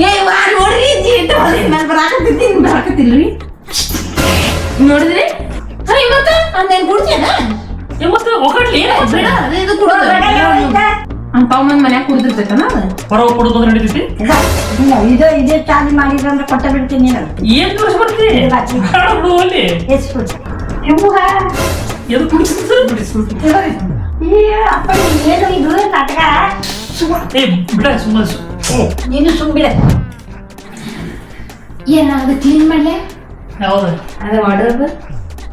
ಏ ವಾ ನೋಡ್ರಿ ಜೀಟ್ ಮೇಲೆ ಬರಾಕತ್ತಿದ್ದೀನಿ ಬರಾಕತ್ತಿಲ್ರಿ? ನೋಡಿದ್ರಿ? ಹೈ ಮತ್ತ ಅಂದೇನ್ ಕುಡ್ತೇನ ಏ ಮತ್ತೆ ಒಗಟ್ಲಿ ಬೇಡ ಇದು ಕುಡ್ದು ಮನ್ಯಾಗ ಕುಡ್ದಿರ್ತೈತನ ಹೊರ ಕೊಡೋದು ನಡೀತೈತಿ? ಇಲ್ಲ ಇದು ಇದೇ ಚಾರ್ಜ್ ಮಾಡಿದ್ರೆ ಅಂದ್ರೆ ಕೊಟ್ಟ ಬಿಡ್ತೀನಿ ನಾನು. ಏನ್ ತೋರಿಸ್ ಬರ್ತಿ ಬೇಡ ಬಿಡು ಅಲ್ಲಿ. ಎಷ್ಟು ಎದು ಕುಡಿಸ್ತಾರೆ ಈ ಅಪ್ಪ ಏನು ಇದು ನಾಟಕ? ಏ ಬಿಡ ಸುಮ್ಮನೆ ನೀನು ಸುಮ್ಬಿಡ ಏನ ಅದು ಕ್ಲೀನ್ ಮಾಡ್ಲೆ ಯಾವ್ದು ಅದ ವಾರ್ಡ್ರೋಬ್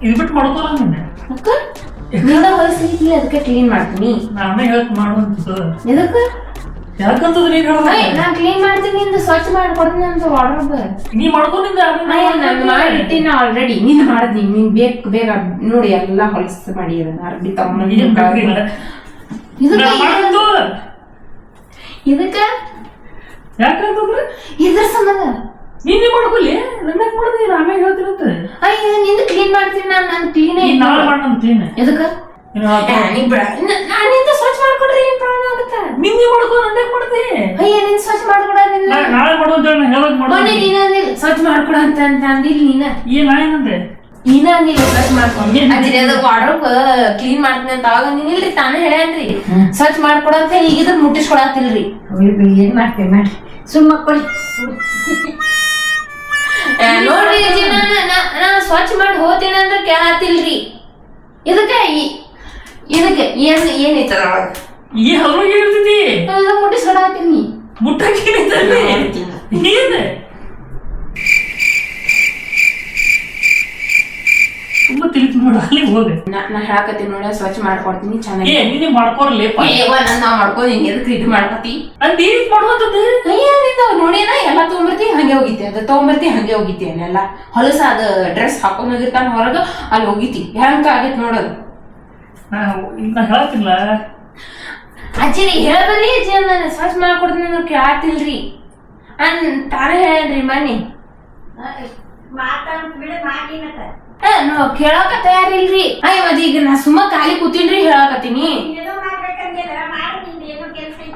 ಇದು ಬಿಟ್ಟು ಮಾಡ್ಕೋಲ್ಲ ನಿನ್ನೆ ಅಕ್ಕ ನಿನ್ನ ಹೊಲಸೈತಿ ಅದಕ್ಕೆ ಕ್ಲೀನ್ ಮಾಡ್ತೀನಿ ನಾನೇ ಹೇಳಕ್ ಮಾಡು ಅಂತ ಎದಕ್ಕ ಯಾಕಂತಂದ್ರೆ ನೀನ್ ಅಯ್ಯ ಹೇಳ ನಾ ಕ್ಲೀನ್ ಮಾಡ್ತೀನಿ ನಿಂದು ಸ್ವಚ್ಛ ಮಾಡ್ಕೊಡ್ತೀನಿ ಅಂತ ವಾರ್ಡ್ರೋಬ್ ನೀ ಮಾಡ್ಕೊಂಡಿದ್ದ ಅಯ್ಯ ನಾನು ಮಾಡಿಟ್ಟಿನ ಆಲ್ರೆಡಿ ನೀನ್ ಮಾಡಿದ್ನಿ ನೀನ್ ಬೇಗ ಬೇಗ ನೋಡಿ ಎಲ್ಲ ಹೊಲಸು ಮಾಡಿ ಅರ್ಬಿ ಏನ್ ಬೇಕಾಗಿಲ್ಲ. ಇದಕ್ಕ ನಾ ಮಾಡಿದ್ದು ಇದಕ್ಕ ಯಾಕಂತಂದ್ರೆ ಇದ್ರ ಸಂಬಂಧ ನಿನ್ನೆ ಮಾಡ್ಕೊಲಿ ನನ್ನ ಮಾಡಿದಿ? ಆಮೇಲೆ ಹೇಳ್ತೀರಂತ ಅಯ್ಯ ನಿಂದು ಕ್ಲೀನ್ ಮಾಡ್ತೀನಿ. ನಾನು ನಾನು ಕ್ಲೀನ್ ನಾಳೆ ಮಾಡೋಣ ಕ್ಲೀನ್ ನೀನು ನಾನಿಂದ ನಿಂದ ಸ್ವಚ್ಛ ಮಾಡ್ಕೊಡ್ರಿ ಏನ್ ಪ್ರಾಬ್ಲಮ್ ಆಗುತ್ತೆ? ನಿನ್ನೆ ಮಾಡ್ಕೋ ನನ್ನ ಮಾಡ್ತಿ? ಅಯ್ಯ ನಿನ್ ಸ್ವಚ್ಛ ಮಾಡ್ಕೊಡೋದಿಲ್ಲ ನಾ- ನಾಳೆ ಮಾಡು ಅಂತ ಹೇಳಿ ಹೇಳಕ್ ನೀನು ಮೊನ್ನೆ ನೀನ ಸ್ವಚ್ಛ ಮಾಡ್ಕೊಡ ಅಂತ ಅಂತ ಅಂದಿಲ್ಲ ನೀನ ಏನ್ ನಾ ಏನಂದೆ ನೀನ ಅಂದಿಲ್ಲ ಸ್ವಚ್ಛ ಮಾಡ್ಕೊಂಡು ಏನ್? ಅದ್ರಿ ವಾರ್ಡ್ರೋಬ್ ಕ್ಲೀನ್ ಮಾಡ್ತೀನಿ ಅಂತ ಅವಾಗ ಅಂದಿನಿಲ್ರಿ ತಾನೇ ಹೇಳ್ಯಾನ್ರಿ. ಸ್ವಚ್ಛ ಮಾಡ್ಕೊಡ ಅಂತ ಈಗ ಇದನ್ನ ಮುಟ್ಟಿಸ್ಕೊಡತ್ತಿಲ್ರಿ ಏನ್ ಮಾಡ್ತೇವೆ ಮಾಡಿ ಸುಮ್ಮ ಕೊಡಿ. ನೋಡ್ರಿ ಅಜ್ಜಿ ನಾನು ನಾ- ನಾ ಸ್ವಚ್ಛ ಮಾಡಿ ಹೋಗ್ತೀನಿ ಅಂದ್ರೆ ಕೇಳತ್ತಿಲ್ರಿ ಇದಕ್ಕೆ ಈ- ಇದಕ್ಕೆ ಏನ್ ಏನೈತ ಅದ್ರೊಳಗ ಈ ಹಲ್ವಾಗಿ ಹೇಳ್ತಿದ್ದಿ ಎಲ್ಲ ಮುಟ್ಟಿಸ್ಕೊಡತ್ತೀನಿ ಮುಟ್ಟಕ್ಕೆ ಏನ್? ತಿಳಿತು ಹೋಗ ನಾ ಹೇಳಕತ್ತೀನಿ ನೋಡ ಸ್ವಚ್ಛ ಮಾಡ್ಕೊಡ್ತೀನಿ ಏ ಚೆನ್ನಾಗಿ ನೀನೇ ಮಾಡ್ಕೊರ್ಲೇಪ ಏವ ನನ್ನ ನಾ ಮಾಡ್ಕೊಂಡು ಎದಕ್ಕೆ ಇದು ಮಾಡ್ಕೊತಿ? ಅಂತ ಏನ್ ಮಾಡುವಂತದ್ದು ಅಯ್ಯ ನಿಂದ ನೋಡಿನ ಎಲ್ಲ ತೊಗೊಂಬರ್ತಿ ಹಂಗೆ ಹೋಗಿತಿ ಅದು. ತೊಗೊಂಬರ್ತಿ ಹಂಗೆ ಹೋಗಿತಿ ಅಲ್ಲೆಲ್ಲ ಹೊಲಸ ಅದ ಡ್ರೆಸ್ ಹಾಕೊಂಡ್ ಹೋಗಿರ್ತಾನ ಹೊರಗ ಅಲ್ಲಿ ಹೋಗಿತಿ. ಹೆಂಗ ಆಗೈತ್ ನೋಡೋದು ನಾ ನಾ ಹೇಳ್ತಿಲ್ಲ ಅಜ್ಜಿ ಹೇಳ್ಬರಿ ಅಜ್ಜಿ ನಾನು ಸ್ವಚ್ಛ ಮಾಡ್ಕೊಡ್ತೀನಿ ಅಂದ್ರೆ ಕೇಳತ್ತಿಲ್ರಿ ಅನ್ ತಾನೇ ಹೇಳ್ರಿ ಮನಿ. ಮಾತಾಡ್ ಬಿಡ ಏ ಕೇಳಾಕ ತಯಾರಿಲ್ರಿ. ಅಯ್ಯ ಮದ್ ಈಗ ನಾ ಸುಮ್ಮ ಖಾಲಿ ಕೂತೀನ್ರಿ ಹೇಳಾಕತ್ತೀನಿ.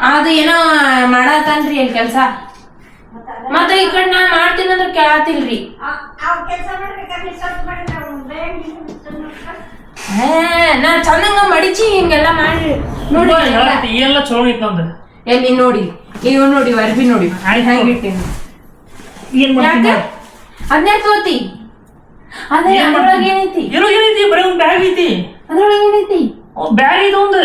ಅದು ಏನೋ ಮಾಡತ್ತನ್ರಿ ಅಲ್ಲಿ ಕೆಲಸ ಮತ್ತ ಈ ಕಡೆ ನಾ ಮಾಡ್ತೀನಿ ಅಂದ್ರೆ ಕೇಳಾತಿಲ್ರಿ. ನಾ ಚಂದಂಗ ಮಡಿಚಿ ಹಿಂಗೆಲ್ಲ ಮಾಡಿ. ನೋಡಿ ಎಲ್ಲ ಚಲೋ ಐತ್ ಎಲ್ಲಿ ನೋಡಿ ಇವ್ ನೋಡಿ ಅರ್ಬಿ ನೋಡಿ. ಆಯ್ತು. ಹೆಂಗಿಟ್ಟಿನಿ ಏನ್ ಮಾಡ್ತೀನಿ ಅದನ್ನೇ ತೋತಿ ಅದೇ ಏನ್ ಅದ್ರೊಳಗೆ? ಏನೈತಿ? ಏನೋ ಏನೈತಿ ಬರೀ ಒಂದ್ ಬ್ಯಾಗ್ ಐತಿ. ಅದ್ರೊಳಗೆ ಏನೈತಿ? ಬ್ಯಾಗ್ ಐತಿ ಒಂದು.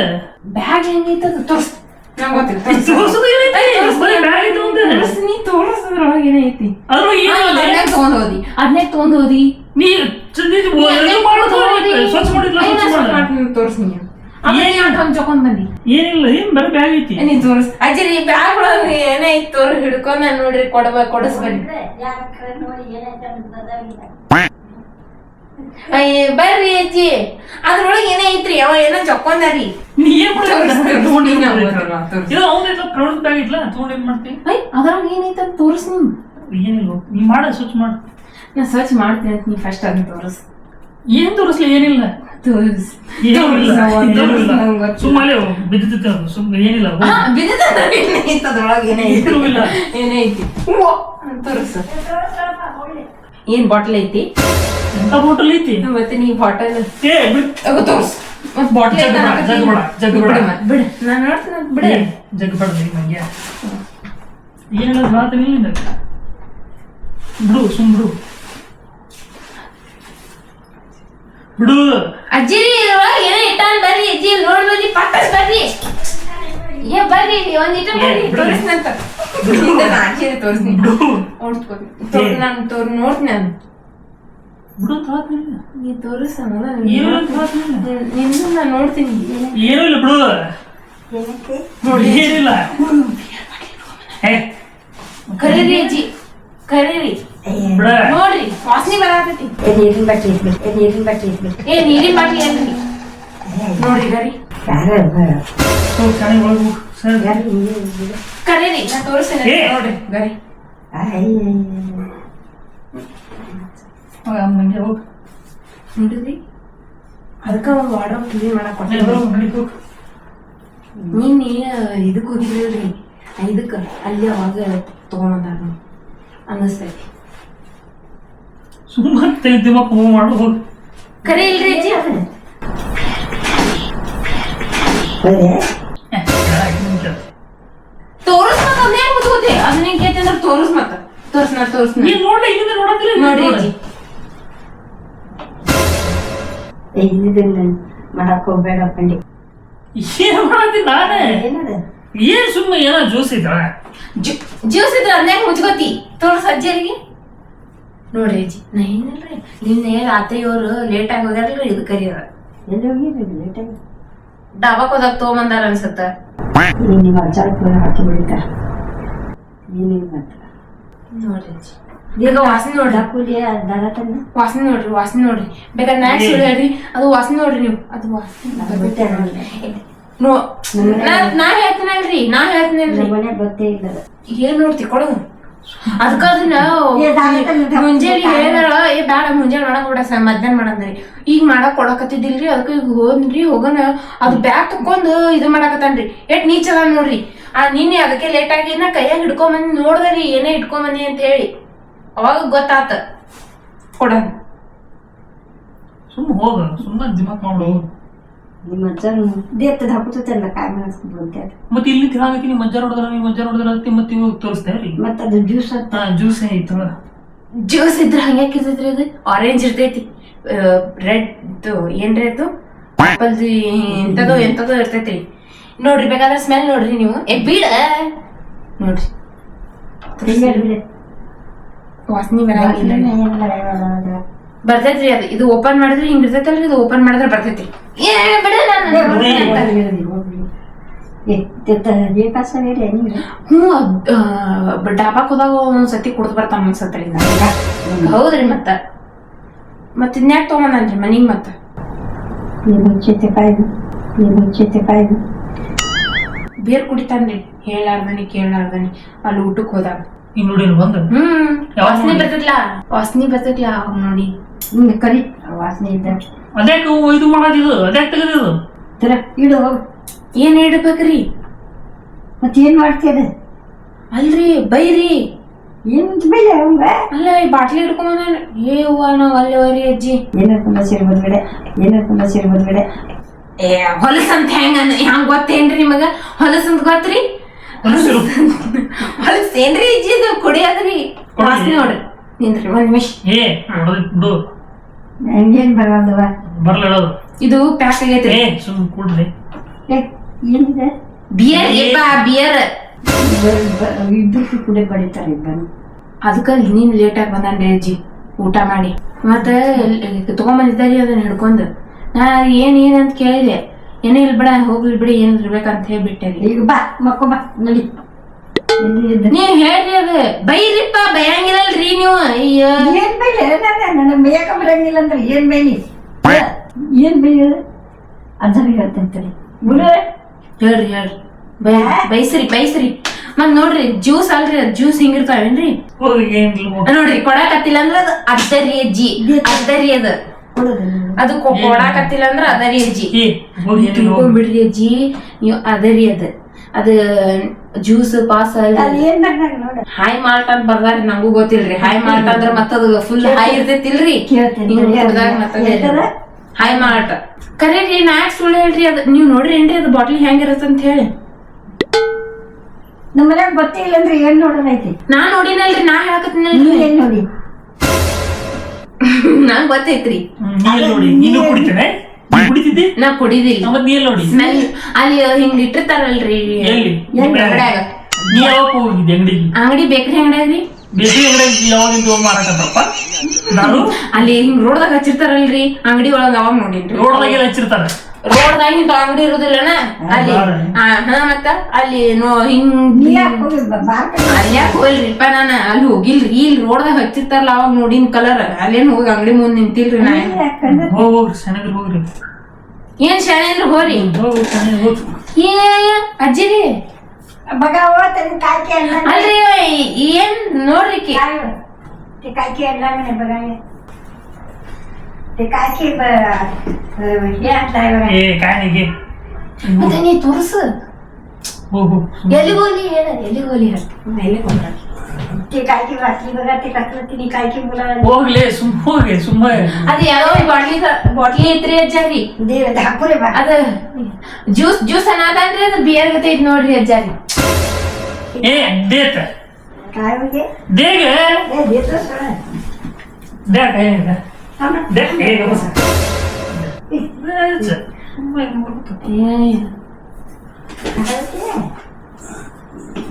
ಬ್ಯಾಗ್ ಹೆಂಗೈತಿ ಅದು? ತೋರ್ಸ್. ನಂಗ್ ಗೊತ್ತಿಲ್ಲ ತೋರ್ಸೋದು ಏನೈತಿ? ಬರೀ ಬ್ಯಾಗ್ ಐತಿ ಒಂದು. ತೋರ್ಸ್ ನೀ ತೋರ್ಸ್ ಅದ್ರೊಳಗೆ ಏನೈತಿ. ಅದ್ರ ಏನಿಲ್ಲ ಅದನ್ನೇ ತಗೊಂಡ್ ಹೋದಿ. ಅದನ್ನೇ ತಗೊಂಡ್ ಹೋದಿ. ನೀ ಮಾಡೋದು ಸ್ವಚ್ಛ ಮಾಡಿದ್ಲ ಸ್ವಚ್ಛ ಮಾಡ್ತೀನಿ ತೋರ್ಸ್ ನೀ ಅದನ್ನ ಯಾಕೆ ಹಂಗ್ ಜೊಕೊಂಡ್ ಬಂದಿ? ಏನಿಲ್ಲ ಏನ್ ಬರೀ ಬ್ಯಾಗ್ ಐತಿ. ನೀ ತೋರ್ಸ್. ಅಜ್ಜಿ ಈ ಬ್ಯಾಗ್ ಒಳಗೆ ಏನೈತಿ ಇತ್ತು ಹಿಡ್ಕೊಂಡ್ ನಾನ್ ನೋಡ್ರಿ ಕೊಡ್ಬ ಕೊಡಸ್ಬನ್ನಿ ಯಾರ ಕಡೆ ನೋಡಿ ಏನೈತೆ ಅಂತ. ಅಯ್ಯ ಬರ್ರಿ ಅಜ್ಜಿ. ಅದ್ರೊಳಗೆ ಏನೇ ಐತ್ರಿ? ಅವ ಏನೋ ಚಕ್ಕೊಂದಾರಿ ಅದ್ರೊಳಗೆ ಏನೈತೆ ಅಂತ ತೋರ್ಸ್ ನೀನ್. ಏನಿಲ್ಲ ನೀ ಮಾಡ ಸ್ವಚ್ಛ ಮಾಡು. ನಾ ಸರ್ಚ್ ಮಾಡ್ತೀನಿ ಅಂತ ನೀ ಫಸ್ಟ್ ಅದನ್ನ ತೋರಿಸ್. ಏನ್ ತೋರಿಸ್ಲಿ ಏನಿಲ್ಲ. ತೋರ್ಸ್. ಸುಮ್ಮನೆ ಬಿದ್ದಿತ್ತು ಸುಮ್ಮನೆ ಏನಿಲ್ಲ. ಅದ್ರೊಳಗೆ ಏನೂ ತೋರ್ಸು. ಏನ್ ಬಾಟಲ್ ಐತಿ? ಬಾಟಲ್ ಐತಿ? ಮತ್ತೆ ನೀ ಬಾಟಲ್ ಏ ಬಿಡ್. ತೋರ್ಸ್ ಮತ್ ಬಾಟ್ಲ್ ಬೇಡ, ಜಗ್ಗು ಬೇಡ, ಜಗ್ಗು ಬೇಡ. ಬಿಡ. ನಾನು ನೋಡ್ತೀನಿ ಬಿಡ. ಬೇಡ ನಂಗೆ ಏನಿಲ್ಲ ಹೇಳ್ತೀನಿ ಇಲ್ಲ ಬಿಡು ಸುಮ್ ಬಿಡು. ಬಿಡು. ಅಜ್ಜಿ ಏನ ಇಟ್ಟಾನ ಬರ್ರಿ ಅಜ್ಜಿ ನೋಡ್ ಬರ್ರಿ ಪಕ್ಕಸ್ ಬರ್ರಿ. ಏ ಬರ್ರಿ ಇಲ್ಲಿ ಒಂದ್ ಇಟ್ಟ ಬರ್ರಿ. ತೋರಿಸ್ನಂತ ಹಿಂದೆ ನಾ ಅಜ್ಜಿಗೆ ತೋರಿಸ್ನಿ ಬಿಡು ನೋಡ್ಕೊತೀನಿ ತೋರ್ ಏ. ನಾನು ತೋರ್ ನೋಡ್ತೀನಿ ನಾನು. ಬಿಡು ನೀ ತೋರಿಸ ಏನು ಅಂತ ನಾನು ನೋಡ್ತೀನಿ. ಏನೂ ಇಲ್ಲ ಬಿಡು. ನೋಡಿ. ಏನಿಲ್ಲ ಕರೀರಿ ಅಜ್ಜಿ. ಕರೀರಿ. ನೋಡ್ರಿ ವಾಸನೆ ಬರಾಕತಿ ಏ, ನೀರಿನ ಬಟ್ಟೆ ಇರ್ಬೇಕು ಏ, ನೀರಿನ ಬಟ್ಟೆ ಇರ್ಬೇಕು ಏ ನೀರಿನ ಬಾಟ್ಲಿ ಏನ್ರಿ? ನೋಡ್ರಿ ಗರಿ? ಕರೀರಿ ನಾ ತೋರಿಸ್ತೇನೆ. ನೋಡ್ರಿ ಗರಿ. ನಂಗೆ ಹೋಗ್ ನೋಡಿದ್ರಿ ಅದಕ್ಕ ಒಂದು ವಾರ್ಡ್ರೋಬ್ ಕ್ಲೀನ್ ಮಾಡಕ್ ಏ, ಕೊಟ್ಟೆ ಹೋಗ್, ನಡಿ ಹೋಗ್. ನಿನ್ನೆ ಇದಕ್ಕೆ ಹೋಗಿದ್ರಿ ಇದಕ್ಕ ಅಲ್ಲಿ ಅವಾಗ ನೋಡಿ ಅನ್ನಿಸ್ತೈತಿ ಸುಮ್ಮನೆ ತೆಗೆದಿಮಪ್ಪ ಫೋನ್ ಮಾಡು ಹೋಗಿ. ಕರೆ ಇಲ್ರಿ ಅಜ್ಜಿ? ತೋರಿಸ್ ಮತ್ತ ಅದೇನ್ ಮುದ್ಕೋತಿ ಅದನ್ನ ಕೇಳ್ತಿ ಅಂದ್ರೆ ತೋರಿಸ್ ಮತ್ತ ತೋರ್ಸ್ ನಾ ತೋರ್ಸ್ ನೀನ್ ನೋಡ್ಲಿ ಇಲ್ಲಿಂದ ನೋಡಕ್ಕಿಲ್ಲ ನೋಡ್ರಿ ಅಜ್ಜಿ ಇದನ್ನ ಮಾಡಕ್ ಹೋಗ್ಬೇಡ ಪಂಡಿ ಏನ್ ಮಾಡತ್ತಿ ನಾನೇ ಏನದ ಏನ್ ಸುಮ್ಮನೆ ಏನೋ ಜ್ಯೂಸ್ ಇದ್ರ ಜ್ಯೂಸ್ ಇದ್ರ ಅದ್ನ್ಯಾಗ ಮುಚ್ಕೋತಿ ತೋರ್ಸ್ ಅಜ್ಜಿಯರಿಗೆ ನೋಡ್ರಿ ಅಜ್ಜಿ ನಾ ಏನಿಲ್ರಿ ನಿನ್ನೆ ರಾತ್ರಿ ಅವ್ರು ಲೇಟ್ ಆಗಿ ಹೋಗ್ಯಾರಲ್ರಿ ಇದು ಕರಿಯದ ಎಲ್ಲಿ ಹೋಗಿದ್ರಿ ಲೇಟಾಗಿ ಡಾಬಾಕ್ ಹೋದಾಗ ತಗೊಂಬಂದಾರ ಅನ್ಸತ್ತ ಹಾಕಿ ಬಿಡ್ತಾರ ಮಾಡ್ತಾರ ನೋಡ್ರಿ ಈಗ ವಾಸನೆ ನೋಡ್ರಿ. ಕೂಲಿ ದಾರ ತಂದ? ವಾಸನೆ ನೋಡ್ರಿ ವಾಸನೆ ನೋಡ್ರಿ. ಬೇಕಾದ್ರೆ ನಾಕ್ ಸುಳ್ಳು ಹೇಳ್ರಿ. ಅದು ವಾಸನೆ ನೋಡ್ರಿ ನೀವು. ಅದು ವಾಸನೆ. ನೋ ಹೇಳ್ತೀನಲ್ರಿ ನಾ ಹೇಳ್ತೀನಲ್ರಿ. ಮನೆ ಇಲ್ಲ ಏನ್ ನೋಡ್ತಿ ಕೊಡೋದು ಅದಕ್ಕ ಅದನ್ನ ಏ, ದಾರ ತಂದು ಮುಂಜಾನೆ ಹೇಳಿದಾರ ಏ ಬೇಡ ಮುಂಜಾನೆ ಮಾಡಕ್ ಬಿಡ ಸ ಮಧ್ಯಾಹ್ನ ಮಾಡಂದ್ರಿ. ಈಗ ಮಾಡಕ್ ಕೊಡಕತ್ತಿದ್ದಿಲ್ರಿ ಅದಕ್ಕೆ ಈಗ ಹೋದ್ರಿ ಹೋಗೋಣ. ಅದು ಬ್ಯಾಗ್ ತಕೊಂಡ್ ಇದು ಮಾಡಕತ್ತಾನ್ರಿ. ಎಟ್ ನೀಚ್ ಅದ ನೋಡ್ರಿ. ಆ ನಿನ್ನೆ ಅದಕ್ಕೆ ಲೇಟ್ ಆಗಿ ನಾ ಕೈಯಾಗ ಹಿಡ್ಕೊಂಬಂದ್ ನೋಡ್ದರಿ ಏನೇ ಹಿಡ್ಕೊಂಬಂದಿ ಅಂತ ಹೇಳಿ. ಅವಾಗ ಗೊತ್ತಾತ. ಕೊಡ ಸುಮ್ಮ ಹೋಗ ಸುಮ್ಮನೆ ದಿಮಾಕ್ ಮಾಡು ನಿಮ್ಮ ಅಜ್ಜಾರು ದೇತ್ತದ ಹಾಕುತ್ತಲ್ಲ ಕಾಯಿ ಮತ್ತೆ ಇಲ್ಲಿ ತಿಳಾಗತ್ತಿ ನಿಮ್ಮ ಅಜ್ಜ ನೋಡಿದ್ರ ನಿಮ್ಮ ಅಜ್ಜ ನೋಡಿದ್ರ ಅಂತಿ ಮತ್ತೆ ಇವಾಗ ರೀ ಮತ್ತೆ ಅದು ಜ್ಯೂಸ್ ಹಾ ಜ್ಯೂಸ್ ಐತಲ್ಲ ಜ್ಯೂಸ್ ಇದ್ರ ಹಂಗ್ಯಾಕ್ ಇರ್ತೈತ್ರಿ ಅದು ಆರೆಂಜ್ ಇರ್ತೈತಿ. ರೆಡ್ ಏನ್ರಿ ಅದು ಆಪಲ್ ಎಂತದೋ ಎಂತದೋ ಇರ್ತೈತಿ. ನೋಡ್ರಿ ಬೇಕಾದ್ರೆ ಸ್ಮೆಲ್ ನೋಡ್ರಿ ನೀವು. ಏ ಬೀಡ ನೋಡ್ರಿ. ವಾಸನಿ ಬರಂಗಿಲ್ಲ. ಬರ್ತೈತ್ರಿ ಅದು. ಇದು ಓಪನ್ ಮಾಡಿದ್ರೆ ಹಿಂಗ್ ಇರ್ತೈತಲ್ರಿ ಇದು ಓಪನ್ ಮಾಡಿದ್ರೆ ಬರ್ತೈತ್ರಿ. ಏ ಬಿಡ ಹ್ಞೂ ಡಾಬಾಕ್ ಹೋದಾಗ ಒಂದ್ ಸತಿ ಕುಡ್ದು ಬರ್ತಾನ ಅನ್ಸತ್ರಿ ಹೌದ್ರಿ ಮತ್ತ. ಮತ್ ಇನ್ಯಾಕ್ ತಗೊಂಬಂದ್ರಿ ಮನಿಗ್ ಮತ್ತ? ಬೇರ್ ಕುಡಿತಾನ್ರಿ ಹೇಳಾರ್ದನಿ ಕೇಳಾರ್ದನಿ ಅಲ್ಲಿ ಊಟಕ್ ಹೋದಾಗ. ಈಗ ನೋಡಿ ಬಂದು. ಹ್ಮ್. ವಾಸನೆ? ಬರ್ತೈತ್ಲಾ ವಾಸನೆ ಬರ್ತೈತ್ಲಾ ಅವ್ನ್ ನೋಡಿ. ಹಿಂಗೆ ಕರಿ. ವಾಸನೆ ಇದ್ದ. ಅದ್ಯಾಕೆ ಇದು ಮಾಡೋದಿದು ಅದ್ಯಾಕೆ ತೆಗೆದಿದು ತರ ಇಡು ಏನ್ ಇಡ್ಬೇಕ್ರಿ? ಮತ್ತೇನ್ ಏನ್ ಮಾಡ್ತೀಯದ ಅಲ್ರಿ ಬೈರಿ. ಏನ್ ಮೇಲೆ ಅವಂಗ ಅಲ್ಲ ಈ ಬಾಟ್ಲಿ ಹಿಡ್ಕೊಂಬಂದ ಏ ಅವ್ವ ನಾವ್ ಅಲ್ಲವರಿ ಅಜ್ಜಿ. ಏನಾರ ತುಂಬ ಸೇರಿ ಬದ್ಗಡೆ? ಏನಾರ ತುಂಬ ಸೇರಿ ಬದ್ಗಡೆ? ಏ ಹೊಲಸಂತ ಹೆಂಗ ಹೆಂಗ್ ಗೊತ್ತೇನ್ರಿ ನಿಮಗ? ಹೊಲಸಂತ ಗೊತ್ತ್ರಿ? ಹೊಲಸು. ಹೊಲಸ್ ಸೇನ್ರಿ ಅಜ್ಜಿ ಇದು ಕುಡಿಯೋದ್ರಿ ಕೊಡಿ. ವಾಸನೆ ನೋಡ್ರಿ ನಿಂದ್ರಿ ಒಂದ್ ನಿಮಿಷ. ಏ ನೋಡೋದ್ ಬಿಡು ಹಂಗೇನ್ ಬರಲ್ದವ ಬರ್ಲ ಹೇಳೋದು. ಇದು ಪ್ಯಾಕ್ ಆಗೈತ್ರಿ ಏ ಸುಮ್ ಕೂಡ್ರಿ. ಏ ಏನಿದೆ? ಬಿಯರ್ ಏಪ ಬಿಯರ್ ಇಬ್ಬರು ಕುಡಿ ಬಡಿತಾರೆ ಇಬ್ಬರು. ಅದಕ್ಕ ನೀನ್ ಲೇಟ್ ಆಗಿ ಬಂದಾನ್ರಿ ಅಜ್ಜಿ ಊಟ ಮಾಡಿ. ಮತ್ತ ತಗೊಂಬಂದಿದ್ದಾರಿ ಅದನ್ನ ಹಿಡ್ಕೊಂಡು. ನಾ ಏನ್ ಏನ್ ಅಂತ ಕೇಳಿದೆ. ಏನೇ ಇಲ್ ಬಿಡ ಹೋಗ್ಲಿ ಬಿಡಿ ಏನ್ ಇರ್ಬೇಕಂತ ಹೇಳ್ಬಿಟ್ಟೆ ಬಿಟ್ಟೆ ಈಗ ಬಾ ಮಕ್ಕೊ ಬಾ ನಡಿ? ನೀವ್ ಹೇಳ್ರಿ ಅದ. ಬೈರಿಪ್ಪ ಬೈಯಂಗಿಲ್ಲಲ್ರಿ ನೀವು. ಅಯ್ಯೋ. ಏನ್ ಬೈ ನನ್ನ ಮೇಯಕ ಬರಂಗಿಲ್ಲ ಅಂದ್ರೆ ಏನ್ ಬೈಲಿ ಏನು ಏನ್ ಬೈ ಅಜ್ಜನ ಹೇಳ್ತಂತೇಳಿ ಗುರು ಹೇಳ್ರಿ ಹೇಳ್ರಿ. ಬೈ ಬೈಸ್ರಿ ಬೈಸ್ರಿ. ಮತ್ ನೋಡ್ರಿ ಜ್ಯೂಸ್ ಅಲ್ರಿ ಅದ್ ಜ್ಯೂಸ್ ಹಿಂಗಿರ್ತಾವೇನ್ರಿ. ನೋಡ್ರಿ ಕೊಡಾಕತ್ತಿಲ್ಲ ಅಂದ್ರ ಅದ್ ಅದ್ದರಿ ಅಜ್ಜಿ ಅದ್ದರಿ ಅದ ಕೊಡೋದು ನೀವು. ಅದು ಕೊಡಾಕತ್ತಿಲ್ಲ ಅಂದ್ರ ಅದರಿ ಅಜ್ಜಿ. ಬಿಡ್ರಿ ತಿಳ್ಕೊಂಡ್ಬಿಡ್ರಿ ಅಜ್ಜಿ ನೀವು ಅದರಿ ಅದ. ಅದ ಜ್ಯೂಸ್ ಪಾಸ್ ಹಾಯ್ ಮಾಲ್ಟ್ ಅಂತ ಬರ್ದಾರಿ ನಂಗೂ ಗೊತ್ತಿಲ್ರಿ. ಹಾಯ್ ಮಾಲ್ಟ್ ಅಂದ್ರ ಮತ್ತದು ಫುಲ್ ಹಾಯ್ ಇರ್ತೈತಿಲ್ರಿ? ಅದು? High malt. ಕರೆ ನಾ ಯಾಕ್ ಸುಳ್ಳು ಹೇಳ್ರಿ ಅದ್ ನೀವು ನೋಡ್ರಿ ಏನ್ರಿ ಅದು ಬಾಟ್ಲಿ ಹೆಂಗಿರತ್ತ ಅಂತ ಹೇಳಿ. ನಮ್ಮ ಮನ್ಯಾಗ ಗೊತ್ತಿಲ್ಲ ಅಂದ್ರೆ ಏನ್ ನೋಡೋಣ ನಾ ನೋಡಿನಲ್ರಿ ನಾ ನೀ ಹೇಳಕತ್ತಿನಲ್ರಿ ಏನ್ ನೋಡಿ ನಂಗ್ ಗೊತ್ತೈತ್ರಿ ನೀಲ್ ನೋಡಿ ನೀನು ಕುಡಿತೇನೆ? ನೀ ಕುಡಿತಿದ್ದಿ? ನಾ ಕುಡಿದಿಲ್ಲ. ನೀಲ್ ನೋಡಿ? ಸ್ಮೆಲ್ ಅಲ್ಲಿ ಹಿಂಗ್ ಇಟ್ಟಿರ್ತಾರಲ್ರಿ. ಎಲ್ಲಿ? ಅಂಗಡ್ಯಾಗ ನೀ ಯಾವಾಗ ಹೋಗಿದ್ದೆ ಅಂಗಡಿಗೆ? ಅಂಗಡಿ ಬೇಕ್ರಿ ಅಂಗಡ್ಯಾಗ್ರಿ. ಬೇಕರಿ ಅಂಗಡಿಗೆ ಯಾವಾಗಿಂದ ಮಾರಾಕತ್ತಪ್ಪ ನಾನು? ಅಲ್ಲಿ ಹಿಂಗ್ ರೋಡ್ದಾಗ ಹಚ್ಚಿರ್ತಾರಲ್ರಿ. ಅಂಗಡಿ ಒಳಗ ಅವಾಗ ನೋಡಿನ್ರಿ. ರೋಡ್ದಾಗೆಲ್ಲ ಹಚ್ಚಿರ್ತಾರೆ. ರೋಡ್ದಾಗ ಹಿಂಗ ಅಂಗಡಿ ಇರುದಿಲ್ಲನ? ಅಲ್ಲಿ? ಮತ್ತ? ಅಲ್ಲಿ ಹಿಂಗ್ ಅಲ್ಲಿ ಹೋಗಿಲ್ರಿಪ್ಪ ನಾನ ಅಲ್ಲಿ ಹೋಗಿಲ್ರಿ. ಇಲ್ಲಿ ರೋಡ್ದಾಗ ಹಚ್ಚಿರ್ತಾರಲ್ಲ ಅವಾಗ ನೋಡಿನ ಕಲರ್ ಅಲ್ಲೇನ್ ಹೋಗಿ ಅಂಗಡಿ ಮುಂದ್ ನಿಂತಿಲ್ರಿ ನಾ ಹೋಗ್ರಿ ಏನ್ ಶಾಲೆ ಹೋರಿ? ಏ ಅಜ್ಜಿರಿ. ಅಲ್ರಿ ಏನ್ ನೋಡ್ರಿ ಕಾಕಿ ಎಲ್ಲ ಬಗಾಯ ते काय की ब- हे आणलाय बघा ಏ ಕಾಣಿಗೆ ಮತ್ತೆ ನೀ ತೋರ್ಸು ಹೋಗು ಎಲ್ಲಿಗೆ ಹೋಗ್ಲಿ ಹೇಳ ಎಲ್ಲಿಗೆ ಹೋಗ್ಲಿ ಹೇಳ ಎಲ್ಲಿ ಹೋಗ್ಲಿ ते काय की बाटली बघा ते कसलं तिने काय की मुलाला ಹೋಗ್ಲಿ ಸುಮ್ಮ ಹೋಗಿ ಸುಮ್ಮ ಅದ್ ಯಾರೋ ಬಾಟ್ಲಿ ಬಾಟ್ಲಿ ಐತ್ರಿ ಅಜ್ಜಾರಿ दे धाकुरे बा ಅದ ಜ್ಯೂಸ್ ಜ್ಯೂಸ್ ಅನ್ನದನ್ರಿ ಅದು ಬಿಯರ್ ಗತೆ ಐತ್ ನೋಡ್ರಿ ಅಜ್ಜಾರಿ ಏ ದೇತ काय म्हणजे ದೇಗ ए देतो सर ದೇಕ ಏನಿಲ್ಲ थांब ದೇಕ ಏ ಬಸ್. ಛೆ, ಸುಮ್ಮ ಏನ್ ಮಾಡ್ಬೇಕು? ಏ,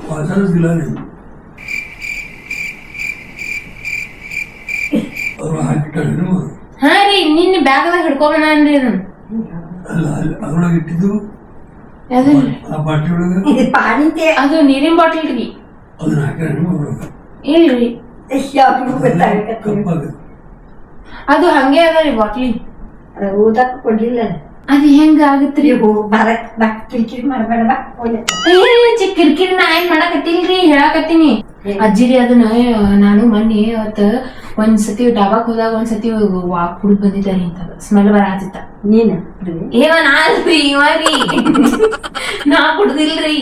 वाचायलाच दिला नाही ಅವ್ರು ಹಾಕಿಟ್ಟಾರೆ ನೀವು ಹಾ ರೀ ನಿನ್ನೆ ಬ್ಯಾಗದಾಗ ಹಿಡ್ಕೊಂಬಂದ್ರಿ ಅದನ್ನ ಅಲ್ಲ ಅಲ್ಲಿ ಅದ್ರೊಳಗೆ ಇಟ್ಟಿದ್ದು ಅದು ಆ ಬಾಟ್ಲಿ ಒಳಗೆ ಇದು पाणी ते ಅದು ನೀರಿನ ಬಾಟ್ಲ್ ರೀ ಅದನ್ನ ಹಾಕಿರ ನೀವು ಅದ್ರೊಳಗೆ ಇಲ್ರಿ आपलं ಗೊತ್ತಾಗತ್ತೆ ಕಪ್ಪಾಗ ಅದು ಹಂಗೆ ಅದ ರೀ ಬಾಟ್ಲಿ. ಓದಕ್ ಕೊಡ್ಲಿಲ್ಲ ಅದು. ಹೆಂಗ ಆಗತ್ರಿ ಬಾ ಕಿರಿಕಿರಿ ಮಾಡಬೇಡ ಬಾ ಕಿರಿಕಿರಿ ನಾ ಏನ್ ಮಾಡಕತ್ತಿಲ್ರಿ ಹೇಳಾಕತ್ತೀನಿ. ಅಜ್ಜಿರಿ ಅದನ್ನ ನಾನು ಮೊನ್ನೆ ಅವತ್ ಒಂದ್ಸತಿ ಡಾಬಾಕ್ ಹೋದಾಗ ಒಂದ್ಸತಿ ವಾಕ್ ಕುಡ್ ಬಂದಿದ್ದಾರಿ ಅಂತ ಸ್ಮೆಲ್ ಬರಾತಿತ್ತ. ನೀನ? ಏವ ನಾ ಅಲ್ರಿ ಇವ ರೀ. ನಾ ಕುಡ್ದಿಲ್ರಿ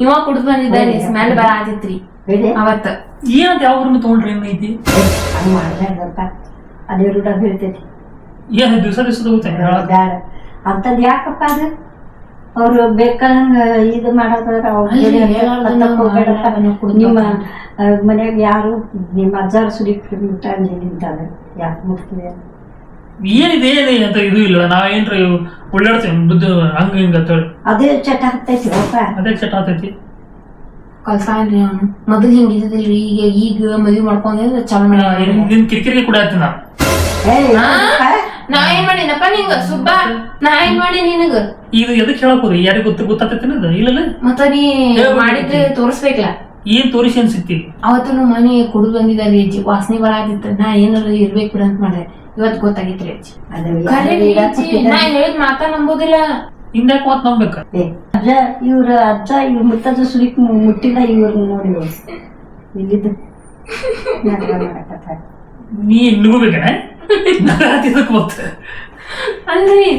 ಇವ ಕುಡ್ದ್ ಬಂದಿದ್ದಾರಿ ಸ್ಮೆಲ್ ಬರಾತಿತ್ರಿ. ಅವತ್ತ. ಏನಂತ ಯಾವ ಊರಿನ ತಗೊಂಡ್ರಿ ಏನೈತಿ ಹಂಗ್ ಮಾಡ್ಬೇಡಪ್ಪ ಅದೇ ರೂಢ ಬೀಳ್ತೈತಿ ಏನ್ ದಿವಸ ದಿವಸ ತಗೋತೆ ಬ್ಯಾಡ. ಅಂತದ್ ಯಾಕಪ್ಪ ಅದು ಅವ್ರು ಬೇಕಾದಂಗ ಇದು ಮಾಡೋದ್ರ ಕುಡ್ದು ನಿಮ್ಮ ಮನೆಯಾಗ ಯಾರು ನಿಮ್ಮ ಅಜ್ಜಾರ ಸುಡಿ ಊಟ ನಿಂತಾರೆ ಯಾಕೆ ಮುಟ್ತಿದೆ? ಏನಿದೆ ಏನೇ ಅಂತ ಇದು ಇಲ್ಲ. ನಾವೇನ್ರಿ ಒಳ್ಳಾಡ್ತೇವೆ ಬುದ್ಧ ಹಂಗ ಹಿಂಗ ಅಂತೇಳಿ ಅದೇ ಚಟ ಹತ್ತೈತಿ ಅಪ್ಪ ಅದೇ ಚಟ ಹತ್ತೈತಿ ಕಲ್ಸ ಏನ್ರಿ ಅವನು? ಮೊದಲು ಹಿಂಗಿದ್ದಿಲ್ರಿ ಈಗ ಈಗ ಮದ್ವಿ ಮಾಡ್ಕೊಂಡ್ರೆ ಚಾಲು ನಾ ಮಾಡಿ ನಿನ್- ನಿನ್ ಕಿರಿಕಿರಿ ಕೂಡ ಆಯ್ತು ನಾ. ಏಯ್, ಆ? ಏನಪ್ಪ? ನಾ ಏನ್ ಮಾಡಿನಪ್ಪ ನಿಂಗ? ಸುಬ್ಬ ನಾ ಏನ್ ಮಾಡಿ ನಿನಗ? ಈಗ ಎದಕ್ ಹೇಳಕ್ ಹೋದ್ರಿ? ಯಾರಿಗ ಗೊತ್ತ ಗೊತ್ತಾತೈತಿ ಅದು ಇಲ್ಲಲ್ಲ? ಮತ್ತ ನೀ. ಮಾಡಿದ್ರೆ ತೋರಿಸ್ಬೇಕಲ್ಲ ಏನ್ ತೋರಿಸಿ ಅನ್ಸಿತ್ತಿ? ಅವತ್ತು ಮನೆ ಕುಡಿದು ಬಂದಿದ್ದಾರೆ ಅಜ್ಜಿ. ವಾಸನೆ ಬರಾತಿತ್ತು ನಾ ಏನಾರ ಇರ್ಬೇಕು ಬಿಡ ಅಂತ ಮಾಡ್ದೆ. ಇವತ್ ಗೊತ್ತಾಗಿತ್ರಿ ಅಜ್ಜಿ? ನಾ ಹೇಳಿದ್ ಮಾತಾ ನಂಬೋದಿಲ್ಲ. ಹಿಂದ್ಯಾಕ್ ಮಾತ್ ನಂಬೇಕ ಅಜ್ಜ ಇವ್ರ ಅಜ್ಜ ಇವ್ರ ಮುತ್ತಜ್ಜ ಸುಲಿಕ್ ಮು- ಮುಟ್ಟಿಲ್ಲ ಇವ್ರ ನೋಡಿ. ಇಲ್ಲಿದ್ದು. ನೀ ಇನ್ನೂ ಇದಕ್ ಮತ್ತ ಅಲ್ರಿ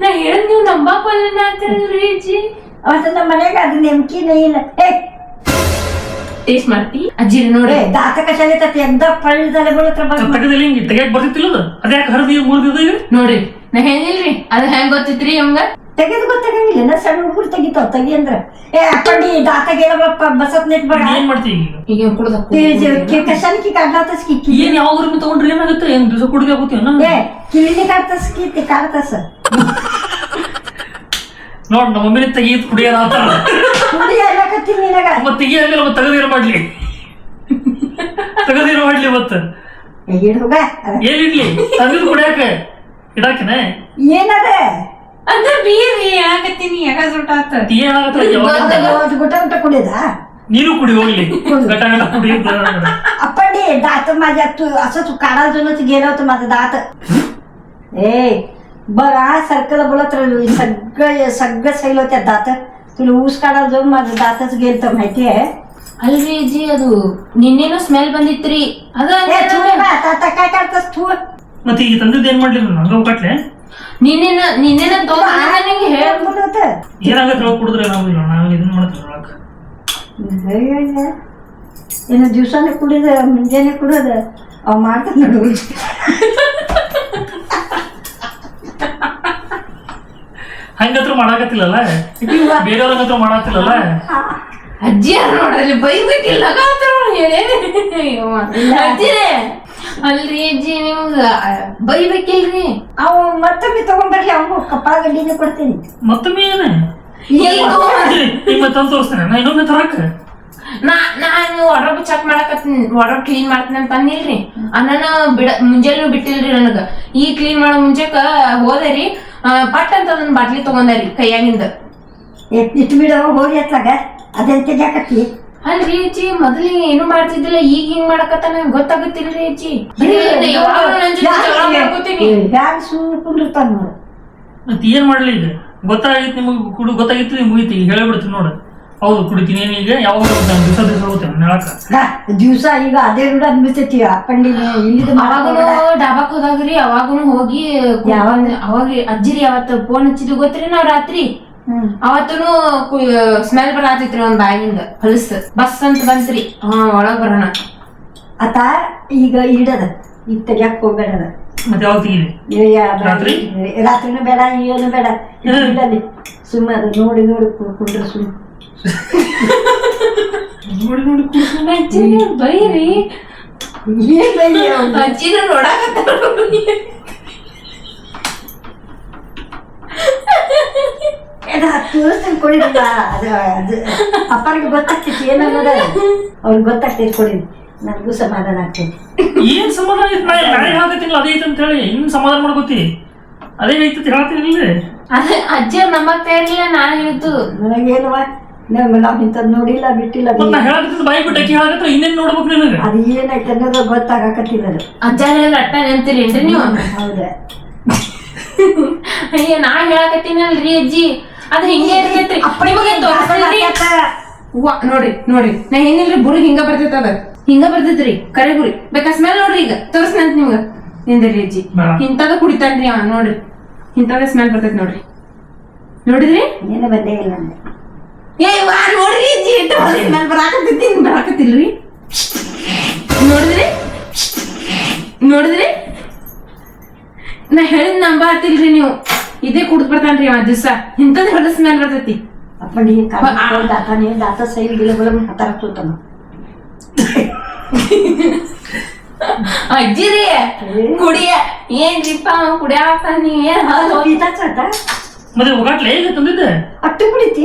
ನಾ ಹೇಳಿದ್ ನೀವು ನಂಬಾಕ್ ಒಲ್ಲ ಅಂತೀರಲ್ರಿ ಅಜ್ಜಿ? ಅವತ್ತು ನಮ್ಮ ಮನ್ಯಾಗ ಅದು ನೆಮ್ಕಿನೇ ಇಲ್ಲ. ಏ! ಟೇಸ್ಟ್ ಮಾಡ್ತಿ? ಅಜ್ಜಿ ನೋಡಿ. ದಾತ ಕಷಾಯ ತತ್ತಿ ಎಂದ ಪಳ್ಳದಲ್ಲ ಬೀಳತ್ರ ತಕ್ಕದಲ್ಲಿ ಹಿಂಗೆ ತೆಗಿಯಕ್ ಬರ್ತಿತ್ತಿಲ್ಲ ಅದು? ಅದ್ಯಾಕ ಹರಿದು ಮುರಿದಿದ ನೋಡ್ರಿ ನಾ ಹೇಳಿಲ್ರಿ ಅದು ಹೆಂಗ್ ಗೊತ್ತಿತ್ರಿ ಅವಂಗ ತೆಗೆದು ಗೊತ್ತಾಗಂಗಿಲ್ಲ ನಾ ಸಣ್ಣ ಹುಡುಗರು ತೆಗಿತಾವ. ತಗಿ ಅಂದ್ರ. ಏ ಅಪ್ಪಂಡಿ ದಾತಾಗೇಳಪ್ಪ ಬಸತ್ ನೆಟ್ ಬೇಡ. ಏನ್ ಮಾಡ್ತೀವಿ ಈಗ? ಕುಡ್ದ ಕಿ ಏನ್ ಯಾವ ತಗೊಂಡ್ರೆ ಏನಾಗುತ್ತೆ ಏನ್ ದಿವಸ ಕುಡ್ದು ಹೋಗ್ತೀವಿ ಏ ಕಿವಿನಿ ಕಾಡ್ತಸ್ ಕಿ ನೋಡ್ ನಮ್ಮ ಮಮ್ಮಿನ ತೆಗಿಯೋದು ಕುಡಿಯೋದ ಆತರ ಕುಡಿ ಅನ್ನಕತ್ತೀನಿ ನಿನಗ. ಮತ್ತೆ ತೆಗಿಯಂಗಿಲ್ಲ ಮತ್ತೆ ತೆಗೆದಿರ ಮಾಡ್ಲಿ. ತೆಗೆದಿರ ಮಾಡ್ಲಿ ಮತ್ತೆ. ಏನ್ ಕುಡಿಯಾಕ? ಇಡಾಕಿನ? ಏನದ? ಬೀರಿ ಯಾಕತ್ತೀನಿ ಯಾಕ ಸುಟ್ಟಾತ ಏನಾಗತ್ತ ಯಾವಾಗ ಗುಟ ಗುಟ ಕುಡಿದ ನೀನು ಕುಡಿ ಹೋಗ್ಲಿ ಗಟ ಗಟ ಕುಡಿ अप्पांडी दात माझ्या तू असं तू काढायचं गेलं होतं माझं दात ए बघा सर्कल बोलत राहिलो सगळं सगळं सैल होत्या दात तुला ऊस काढायला जाऊन माझं दातच गेलं तर माहिती आहे ಅಲ್ರಿ ಅಜ್ಜಿ ಅದು ನಿನ್ನೇನು ಸ್ಮೆಲ್ ಬಂದಿತ್ರಿ ಅದ ए तू बा, आता आता काय काढतस तू ಮತ್ತೆ ಈಗ ತಂದಿದ್ದು ಏನ್ ಮಾಡ್ಲಿ ನಾನು ಹಂಗ ಕಟ್ಲೆ ನಿನ್ನೇನ ನಿನ್ನೇನ ತೋರ್ ನನಗೆ ಹೇಳ್ಬಿಡುತ್ತ ಏನಾಗತ್ತೆ ಒಳಗೆ ಕುಡಿದ್ರೆ? ನಾವು ನಾವು ಕುಡಿದ ಮುಂಜಾನೆ ಕುಡಿದ. ಅವ್ ಮಾಡ್ತಾನೆ ನೋಡು. ಹಂಗತ್ರ ಮಾಡಾಕತ್ತಿಲ್ಲಲ್ಲ? ಬೇರೆಯವ್ರ ಅಜ್ಜಿ ನೋಡ್ರಲ್ಲಿ ಬೈಬೇಕಿಲ್ಲ ಅಜ್ಜಿರೇ ಅಲ್ರಿ ಅಜ್ಜಿ ನಿಮ್ಗ ಬೈಬೇಕಿಲ್ರಿ? ಅವ ಮತ್ತೊಮ್ಮೆ ತಗೊಂಡ್ಬರ್ಲಿ ಅವ್ನು ಕಪ್ಪಾಳ ಗಡ್ಡಿನೇ ಕೊಡ್ತೀನಿ. ಮತ್ತೊಮ್ಮೆ ಏನ? ಈಗ ಈಗ ಮತ್ತೆ ತಂದು ತೋರಿಸ್ತೇನೆ ನಾ ಇನ್ನೊಮ್ಮೆ ತರಾಕ ನಾ ನಾನು ವಾಡ್ರೋಬ್ ಚೆಕ್ ಮಾಡಕತ್ತೀನಿ ವಾಡ್ರೋಬ್ ಕ್ಲೀನ್ ಮಾಡ್ತೀನಿ ಅಂತ ಅಂದಿಲ್ರಿ ಅನ್ನನ ಬಿಡ ಮುಂಜಾನೆ ಬಿಟ್ಟಿಲ್ರಿ ನನಗ. ಈ ಕ್ಲೀನ್ ಮಾಡೋ ಮುಂಚೆಕ ಹೋದರಿ ಪಟ್ ಅಂತ ಅದನ್ನ ಬಾಟ್ಲಿ ತಗೊಂಡರಿ ಕೈಯಾಗಿಂದ. ಇಟ್ಟು ಬಿಡೋ ಹೋಗಿ ಹತ್ಲಾಗ ಅದೆಂತ ಜಾಕತ್ತಿ ಅಲ್ರಿ ಅಜ್ಜಿ ಮೊದಲು ಏನು ಮಾಡ್ತಿದ್ದಿಲ್ಲ ಈಗ ಹಿಂಗ್ ಮಾಡಕತ್ತಾನ? ಗೊತ್ತಾಗತ್ತಿಲ್ರಿ ಅಜ್ಜಿ ಬ್ಯಾಗ್ ಸುಮ್ಕೊಂಡಿರ್ತಾನ ನೋಡು. ಮತ್ತೆ ಏನ್ ಮಾಡ್ಲಿ ಈಗ? ಗೊತ್ತಾಗಿತ್ತು ನಿಮಗೆ ಕುಡು ಗೊತ್ತಾಗಿತ್ತು ನಿಮ್ಗೆ ಮುಗಿತು ಈಗ ಹೇಳಿಬಿಡ್ತೀನಿ ನೋಡು. ಹೌದು ಕುಡಿತೀನಿ ಈಗ ಯಾವಾಗ ದಿವಸ ದಿವಸ ದಿವಸ ಈಗ ಅದೇ ರೂಢ ಅನ್ಬಿಸ್ತೈತಿ ಅಪ್ಪಂಡಿ ಇಲ್ಲಿದು ಅವಾಗನು ಡಾಬಾಕ್ ಹೋದಾಗ್ರಿ ಅವಾಗನು ಹೋಗಿ ಯಾವಾಗ? ಅವಾಗ ಅಜ್ಜಿರಿ ಅವತ್ತ ಫೋನ್ ಹಚ್ಚಿದ್ವಿ ಗೊತ್ತ್ರಿ ನಾವ್ ರಾತ್ರಿ? ಅವತ್ತೂ ಸ್ಮೆಲ್ ಬರತಿತ್ರಿ ಒಂದ್ ಬ್ಯಾಗಿಂದ ಹೊಲಸ್. ಬಸ್ ಅಂತ ಬಂತ್ರಿ ಹಾ ಒಳಗ್ ಬರೋಣ. ಅತ ಈಗ ಇಡದ ಈಗ ತೆಗಿಯಕ್ ಹೋಗ್ಬೇಡದ. ಮತ್ತೆ ಯಾವಾಗ ತೆಗೀಲಿ ರಾತ್ರಿ? ರಾತ್ರಿನೂ ಬೇಡ ಏನು ಬೇಡ. ಇಡಲಿ ಸುಮ್ಮನೆ ಅದು ನೋಡಿ ನೋಡಿ ಕುಡ್ರಿ ಸುಮ್ಮ ನೋಡಿ ನೋಡಿ. ಅಜ್ಜಿನ ಬೈರಿ. ಏನ್? ಅಜ್ಜಿನ ನೋಡಾಕತ್ತಾರ ಅದು ಹತ್ತು ವರ್ಷ ಕೊಡಿಲ್ಲ ಅದು ಅದು ಅಪ್ಪನಿಗೆ ಗೊತ್ತಾಗ್ತೈತಿ ಏನನ್ನೋದ ಅವ್ರಿಗೆ ಗೊತ್ತಾಗ್ತೈತಿ ಕೊಡಿದ್ವಿ ನನಗೂ ಸಮಾಧಾನ ಆಗ್ತೈತಿ ಏನ್ ಸಮಾಧಾನ ಐತಿ ನಾ ನಾಳೆ ಹೇಳಕತ್ತೀನಿಲ್ಲ ಅದೇ ಐತೆ ಅಂತ ಹೇಳಿ. ಇನ್ನು ಸಮಾಧಾನ ಮಾಡ್ಕೋತಿ ಅದೇ ಐತಿ ಹೇಳ್ತೀನಿ ಅದೇ ಅಜ್ಜಿ ಇರ್ಲಿಲ್ಲ ನಾನ್ ಹೇಳಿದ್ದು. ನನಗೇನವ? ನಾವು ನಾವು ಇಂಥದ್ದು ನೋಡಿಲ್ಲ ಬಿಟ್ಟಿಲ್ಲ ನಾ ಹೇಳಕತ್ತಿದ್ದು ಬಾಯಿ ಬಿಟ್ಟು ಅಕ್ಕಿ ಹೇಳಕತ್ರ ಇನ್ನೇನ್ ನೋಡ್ಬೇಕು ನಿನಗೆ? ಅದು ಏನೈತೆ ಅನ್ನೋದು ಗೊತ್ತಾಗಕತ್ತಿಲ್ಲ ಅದು. ಅಜ್ಜ ಹೇಳಿದ್ರೆ ಅಟ್ಟ ನೆನ್ತೀರೇನ್ರಿ ನೀವು? ಹೌದಾ. ಅಯ್ಯ ನಾ ಹೇಳಕತ್ತೀನಲ್ರಿ ಅಜ್ಜಿ. ಅದ್ ಹಿಂಗೆ ಇರ್ತೈತ್ರಿ. ನಿಮಗೆ ತೋರಿಸ್ತೀರಿ ವಾ ನೋಡ್ರಿ ನೋಡ್ರಿ. ನಾ ಏನಿಲ್ರಿ ಬುರಿ ಹಿಂಗ ಬರ್ತೈತ ಅದ. ಹಿಂಗ ಬರ್ತೈತ್ರಿ ಕರೆ ಗುರಿ ಬೇಕಾ ಸ್ಮೆಲ್ ನೋಡ್ರಿ ಈಗ. ತೋರಿಸ್ನಂತ ನಿಮ್ಗ. ನಿಂದ್ರಿ ಅಜ್ಜಿ? ಇಂಥದ ಇಂತದ ಕುಡಿತಾನ್ರಿ ಅವ ನೋಡ್ರಿ. ಇಂತದ ಸ್ಮೆಲ್ ಬರ್ತೈತಿ ನೋಡ್ರಿ. ನೋಡಿದ್ರಿ? ಏನು ಬಂದೇ ಇಲ್ಲ ಏ ವಾ ನೋಡ್ರಿ ಅಜ್ಜಿ ಸ್ಮೆಲ್ ಬರಾಕತ್ತೈತಿ ಬರಾಕತ್ತಿಲ್ರಿ. ನೋಡಿದ್ರಿ? ನೋಡಿದ್ರಿ? ನಾ ಹೇಳಿದ್ ನಂಬಾತಿಲ್ರಿ ನೀವು. ಇದೇ ಕುಡ್ದ್ ಬರ್ತಾನ್ರಿ ಅವ ದಿವಸ. ಇಂಥದ್ ಹೊಲ ಸ್ಮೆಲ್ ಬರ್ತೈತಿ. ಅಪ್ಪನಿಗೆ ಕಾಲ ದಾತಾನೆ ದಾತ ಸೈಲ್ ಗಿಡಗಳು ಹತ್ತಾರ ಅಜ್ಜಿರಿ ಕುಡಿಯ. ಏನ್ ಅವ ಕುಡಿಯಾಕ ನೀ ಏನ್ ಹಾಲು ಮತ್ತೆ ಒಗಟ್ಲೆ ಈಗ ತಂದಿದ್ದೆ ಅಟ್ಟು ಕುಡಿತಿ?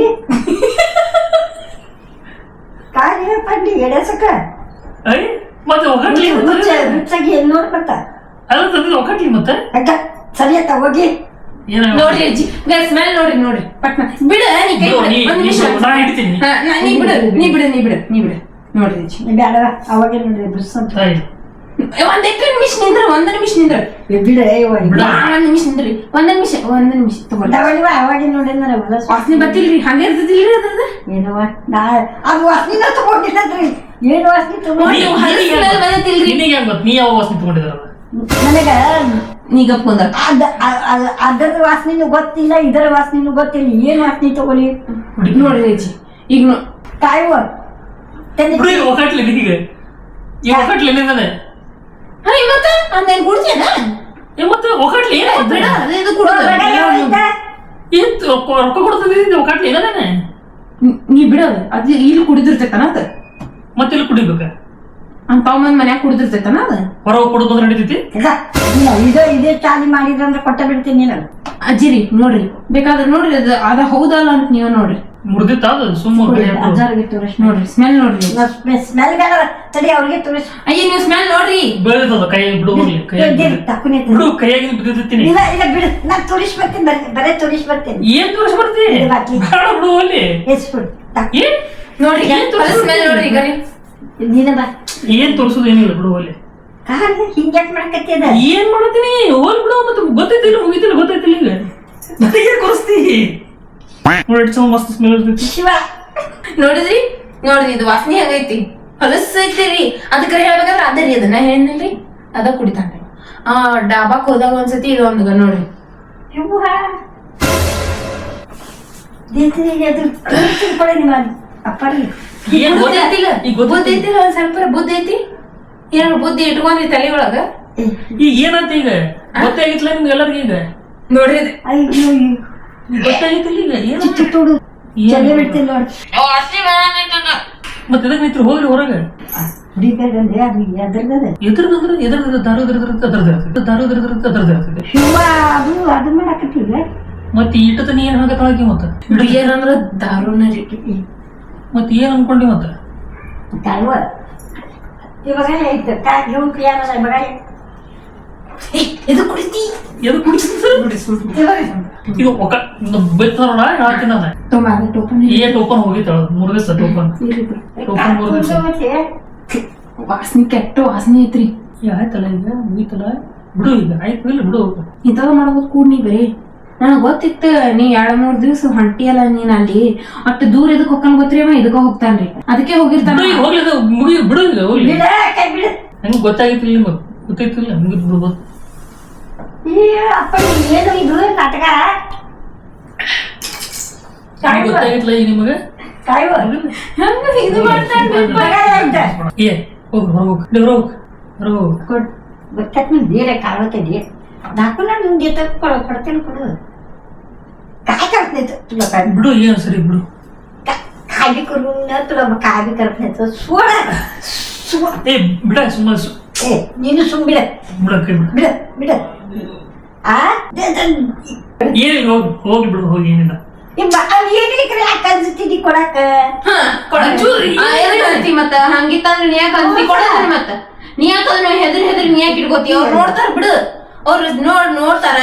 ಕಾರ್ಯ ಪಂಡಿ ಎಡೆಸಕ ಐ ಮತ್ತೆ ಒಗಾಟ್ಲಿ ಹುಚ್ಚಾಗಿ ಎಲ್ಲಿ ನೋಡ್ ಬರ್ತ ಅಲ್ಲ ತಂದಿದ್ದು ಒಗಾಟ್ಲಿ ಮತ್ತೆ? ಅಕ್ಕ ಸರಿಯತ್ತ ಹೋಗಿ. ನೋಡ್ರಿ ಅಜ್ಜಿ ಸ್ಮೆಲ್ ನೋಡ್ರಿ ನೋಡ್ರಿ ಪಟ್ನ ಬಿಡ ನೀ ಕೈ ಬಿಡು, ಬಿಡು. ನೀ- ಒಂದ್ ನಿಮಿಷ. ನೀ- ಬಿಡು ನೀ ಬಿಡು ನೀ ಬಿಡು ನೀ ಬಿಡು. ನೋಡ್ರಿ ಅಜ್ಜಿ ಬೇಡ ಅವಾಗ ನೋಡಿ ಬುಸ್ ಅಂತ. ಒಂದ್ ಎಟ್ಟು ನಿಮಿಷ ನಿಂದ್ರ ಒಂದ್ ನಿಮಿಷ ನಿಂದ್ರ. ಬಿಡ ಒಂದ್ ನಿಮಿಷ ನಿಂದ್ರಿ. ಒಂದ್ ನಿಮಿಷ ಒಂದ್ ನಿಮಿಷ ತಗೊಳ್ಳಿ. ಅವಾಗ ನೋಡಿ ವಾಸನೆ ಬತ್ತಿಲ್ರಿ ಹಂಗೆ ಇರ್ತದಿಲ್ರಿ ಅದ್ರದ ಏನವ ನಾ ಅದು ವಾಸನಿನ ತಗೊಂಡಿಲ್ಲದ್ರಿ ಏನು ವಾಸನೆ ತಗೊಂಡಿ ಹೆಂಗ್ ಗೊತ್ತು? ನೀ ಯಾವ ವಾಸನೆ ತಗೊಂಡಿದ್ದಾರ ನನಗ ನೀಗ ಕುಂದ ಅದ ಅ- ಅ- ಅದರ ವಾಸನೆನು ಗೊತ್ತಿಲ್ಲ ಇದರ ವಾಸನೆನು ಗೊತ್ತಿಲ್ಲ ಏನ್ ವಾಸನೆ ತಗೊಳ್ಳಿ? ನೋಡಿ ರೇಜಿ ಈಗ ತಂದೆ ಬಿಡು ಈ ಒಗಾಟ್ಲಿ ನಿನಗೆ ಈ ಒಗಾಟ್ಲಿ ಏನಿದೆ ಹಾ ಇವತ್ತ? ಅಂದೆ ಕುಡ್ತೇನ ಏ ಮತ್ತೆ ಒಗಾಟ್ಲಿ ಏನ ಬಿಡ ಇದು ಕುಡ್ದು. ಏನ್ ರೊಕ್ಕ ಕೊಡ್ತದೆ ಒಗಾಟ್ಲಿ ಏನದೇನೆ ನೀ- ನೀ ಬಿಡ ಅದು ಇಲ್ಲಿ ಕುಡಿದಿರ್ತೈತನ ಮತ್ತೆ ಇಲ್ಲಿ ಕುಡಿಬೇಕ? ಅಂತ ತಗೊಂಬಂದ್ ಮನ್ಯಾಗ ಕುಡಿದಿರ್ತೈತನ ಅದ? ಹೊರಗೆ ಕೊಡೋದು ಅಂದ್ರೆ ನಡೀತೈತಿ? ಇದೇ ಇದೇ ಚಾಲಿ ಮಾಡಿದ್ರಂದ್ರೆ ಕೊಟ್ಟ ಬಿಡ್ತೀನಿ ನಾನು. ಅಜ್ಜಿರಿ ನೋಡ್ರಿ. ಬೇಕಾದ್ರೆ ನೋಡ್ರಿ ಅದ ಅದ ಹೌದಲ್ಲ ಅಂತ ನೀವು ನೋಡ್ರಿ. ಮುರ್ದಿತ್ತ ಅದು? ಸುಮ್ಮನೆ ಅಜ್ಜಾರಿಗೆ ತೋರಿಸ್ ನೋಡ್ರಿ ಸ್ಮೆಲ್ ನೋಡ್ರಿ. ಸ್ಮೆಲ್ ಬೇಡ ತಡಿ ಅವ್ರಿಗೆ ತೋರಿಸ್ ಅಯ್ಯ ನೀವು ಸ್ಮೆಲ್ ನೋಡ್ರಿ. ಬೆಳೆದದ ಕೈ ಬಿಡು. ತಕ್ಕುನೇ ಬಿಡು ಕೈಯಾಗಿ ಬಿದ್ದಿರ್ತೀನಿ. ಇಲ್ಲ ಇಲ್ಲ ಬಿಡು ನಾನು ತೋರಿಸ್ ಬರ್ತೀನಿ ಬರೀ ಬರೇ ತೋರಿಸ್ ಬರ್ತೀನಿ ಏನ್ ತೋರಿಸ್ ಬರ್ತಿ ಇದು ಬಾಟ್ಲಿ. ಬೇಡ ಬಿಡು ಅಲ್ಲಿ ಎಸ್ಬಿಡು ತಕ್ ಏನ್ ನೋಡ್ರಿ ಸ್ಮೆಲ್ ನೋಡ್ರಿ ಈಗ ನೀನ ಬಾ. ಏನ್ ತೋರ್ಸೋದು ಏನಿಲ್ಲ ಬಿಡು ಅಲ್ಲಿ ಕಾಲ ಹಿಂಗ್ಯಾಕ್ ಮಾಡಕತ್ತಿದ ಏನ್ ಮಾಡತ್ತೀನಿ? ಹೋಲ್ ಬಿಡು ಮತ್ತೆ ಗೊತ್ತೈತಿಲ್ಲ ಮುಗಿತಿಲ್ಲ ಗೊತ್ತೈತಿಲ್ಲ ಈಗ ನನಗೆ ಕೊರಿಸ್ತಿ ನೋಡಿ ಎಷ್ಟು ಮಸ್ತ್ ಸ್ಮೆಲ್ ಇರ್ತೈತಿ. ಶಿವ ನೋಡಿದ್ರಿ? ನೋಡ್ರಿ ಇದು ವಾಸನೆ ಹೆಂಗೈತಿ ಹೊಲಸೈತಿರಿ. ಅದಕ್ಕೆ ಹೇಳ್ಬೇಕಂದ್ರೆ ಅದೇ ರೀ ಅದನ್ನ ಹೇಳಿಲ್ರಿ ಅದ ಕುಡಿತಾನೆ ಆ ಡಾಬಾಕ್ ಹೋದಾಗ ಒಂದ್ಸತಿ ಇದು ಒಂದು ನೋಡ್ರಿ. ದೇತಿಗೆ ಅದು ಅಪ್ಪರಿಗೆ ಏನ್ ಈಗ ಬುದ್ಧಿ ಐತಿಲ್ಲ ಒಂದ್ ಸ್ವಲ್ಪ ಬುದ್ಧಿ ಐತಿ? ಏನಾರ ಬುದ್ಧಿ ಇಟ್ಕೊಂಡ್ರಿ ತಲೆ ಒಳಗ? ಈಗ ಏನಂತ ಈಗ? ಗೊತ್ತಾಗಿತ್ಲ ನಿಮ್ಗೆ ಎಲ್ಲರಿಗೂ ಈಗ? ನೋಡ್ರಿ ಇದು. ಅಯ್ಯೋ ಈಗ ಗೊತ್ತಾಗಿತ್ತಿಲ್ಲ ಏನ್ ಬಿಡ್ತೀನಿ ನೋಡಿ. ಮತ್ತೆ ಇದಕ್ಕೆ ನಿಂತ್ರು? ಹೋಗ್ರಿ ಹೊರಗೆ. ಹುಡಿಬೇಕಂದ್ರೆ ಅದು ಎದ್ರಗದ ಎದ್ರದಂದ್ರೆ ಎದ್ರದ ದಾರು ದಾರು ಶಿವ ಅದು ಮತ್ತೆ ಏನ್ ಹಾಕತ್ತಾಳಕಿ ಮತ್ತೆ? ಏನಂದ್ರ ಅಂದ್ರ ದಾರುನ ರೀ ಮತ್ತೆ ಏನ್ ಅನ್ಕೊಂಡಿ ಮತ್ತೆ? ಮತ್ತೆ ಟೋಕನ್ ಹೋಗಿ ಟೋಕನ್ ಹೋಗಿತ್ತು ಟೋಕನ್ ಟೋಕನ್ ಕೆಟ್ಟ ವಾಸನೆ ಐತ್ರಿ. ಆಯ್ತಲ್ಲ ಈಗ? ಮುಗಿತಲ್ಲ? ಬಿಡು ಈಗ. ಆಯ್ತು ಬಿಡು. ಇಂಥದ್ದು ಮಾಡೋದು ಕೂಡ್ ನೀ ನನಗ್ ಗೊತ್ತಿತ್ತು ನೀ ಎರಡ್ ಮೂರ್ ದಿವ್ಸ ಹೊಂಟಿಯಲ್ಲ ನೀನ್ ಅಲ್ಲಿ ಅಷ್ಟು ದೂರ ಇದಕ್ ಹೋಗ್ತಾನ ಗೊತ್ತ್ರಿ ಅವ ಇದಕ್ಕ ಹೋಗ್ತಾನ್ರಿ. ಅದಕ್ಕೆ ಹೋಗಿರ್ತಾನ. ಈಗ ಮುಗಿ ಹೋಗ್ಲಿ. ನಂಗೆ ಗೊತ್ತಾಗಿತ್ತಿಲ್ಲ ನಿಮ್ಗೆ. ಗೊತ್ತಾಯ್ತಿಲ್ಲ ಮುಗಿದ್ ಬಿಡ್ಬೋದು ಏನು ಇದು ನಾಟಕ? ಕಾಯುವ. ಗೊತ್ತಾಗಿತ್ಲ ಈಗ ನಿಮಗೆ. ಕಾಯುವ. ಹಂಗ ಇದು. ಏ ಹೋಗು ಹೊರಗೆ ಹೋಗು. ದೇವ್ರ ಹೋಗು ಹೊರಗೆ ಹೋಗು. ಗೊತ್ತಾತ್ ಬೇರೆ ಕಾವತ್ತಿದೆ ನಾಲ್ಕು ನಾನು ನಿಮ್ಗೆ ಎತ್ತ ಕೊಡ ಕೊಡ್ತೇನೆ ಕೊಡು काय करत नाही तू- तुला काय ಬಿಡು ಏನು ಸರಿ ಬಿಡು का- काय बी करून ना तुला मग काय बी करत नाही तर सोड सोड ಏ ಬಿಡ ಸುಮ್ಮನೆ ಸು ए ನೀನು ಸುಮ್ ಬಿಡ ಬಿಡ ಕೈ ಬಿಡು ಬಿಡ ಬಿಡ ಆ ದೆ- ದೆ- ಏನಿಲ್ಲ ಹೋಗಿ ಹೋಗಿ ಬಿಡು ಹೋಗಿ ಏನಿಲ್ಲ ಈ ಬ- ಅವ್ ಏನಿಕ್ರಿ ಯಾಕೆ ಕಲ್ಸ್ತಿದ್ದಿ ಕೊಡಾಕ ಹಾ, ಕೊಡಕ್ ಆ, ಎದಕ್ ಅಂತಿ ಮತ್ತ ಹಂಗಿತ್ತಂದ್ರ ನೀ ಯಾಕೆ ಅಂತಿ ಕೊಡೋದನ್ನ ಮತ್ತ ನೀ ಯಾಕೆ ಅದನ್ನ ಹೆದರಿ ಹೆದರಿ ನೀ ಯಾಕೆ ಇಟ್ಕೋತಿ ಅವ್ರು ನೋಡ್ತಾರ ಬಿಡು ಅವ್ರ ನೋಡ್ ನೋಡ್ತಾರ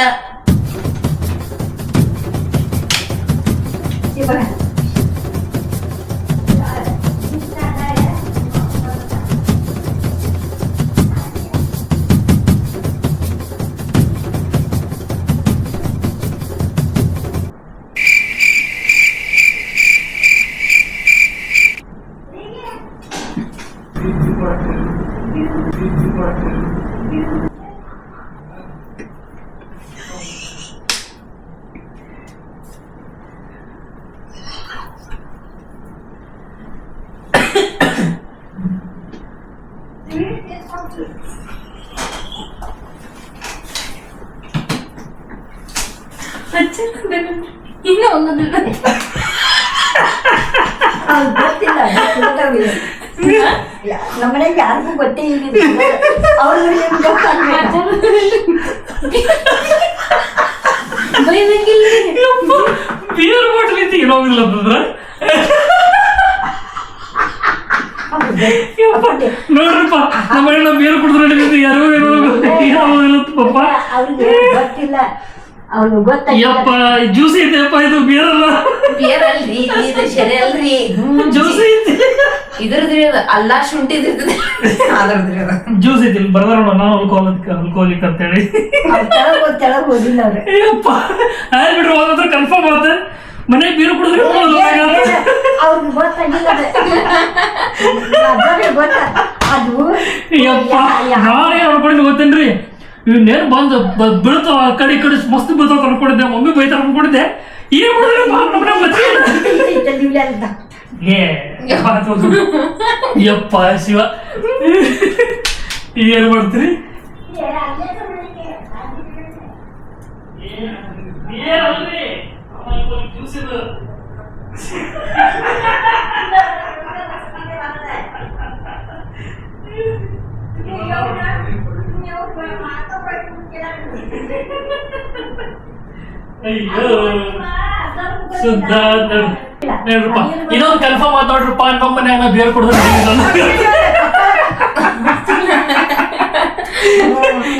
ಯಪ್ಪ ಜ್ಯೂಸ್ ಐತೆಪ್ಪ ಇದು ಬಿಯರ್ ಅಲ್ಲ. ಬಿಯರ್ ಅಲ್ರಿ ಇದು ಶರಿ ಅಲ್ರಿ. ಜ್ಯೂಸ್ ಐತಿ. ಇದ್ರದ್ರಿ ಅದ ಅಲ್ಲ ಶುಂಠಿದ್ ಇರ್ತದೆ ಅದ್ರದ್ರಿ ಅದು ಜ್ಯೂಸ್ ಐತಿ ಇಲ್ಲಿ ಬರ್ದಾರ ನಾನು ಅಲ್ಕೋಲಿಕ್ ಅಲ್ಕೋಲಿಕ್ ಅಂತೇಳಿ. ತೆಳಗ್ ಹೋಗ್ ತೆಳಗ್ ಹೋಗಿಲ್ಲ ಅವ್ರು. ಅಯ್ಯಪ್ಪ ಆಯ್ತು ಬಿಡ್ರಿ ಹೋದ್ರೆ ಕನ್ಫರ್ಮ್ ಆಗುತ್ತೆ ಮನೆ ಬೀರು ಕುಡಿದ್ರೆ ಅವ್ರಿಗೆ ಗೊತ್ತಾಗಿಲ್ಲ ಅದು. ಅದು ಯಪ್ಪ ನಾಳೆ ಅವ್ರ ನಾನೇ ಅನ್ಕೊಂಡಿದ್ದು ಗೊತ್ತೇನ್ರಿ ಇವನ್ನೇನು ಬಂದು ಬೀಳ್ತಾವ ಆ ಕಡೆ ಕಡೆ ಮಸ್ತ್ ಬೀಳ್ತಾವ ಅನ್ಕೊಂಡಿದ್ದೆ. ಮಮ್ಮಿ ಬೈತಾರ ಅನ್ಕೊಂಡಿದ್ದೆ. ಏನ್ ಮಾಡಿದ್ರೆ ಏ. ಯಪ್ಪ ಶಿವ. ಏನ್ ಮಾಡ್ತೀರಿ ಏನಲ್ರಿ ಜ್ಯೂಸ್ ಇದು ಅಯ್ಯೋ. ಸುದ್ದ ನೋಡ್ರಪ್ಪ ಇನ್ನೊಂದು ಕನ್ಫರ್ಮ್ ಮಾತಾಡ್ರಪ್ಪ ನೋಡ್ರಪ್ಪ ನಮ್ಮ ಏನೋ ಬೇರೆ ಕೊಡಿದ್ರೆ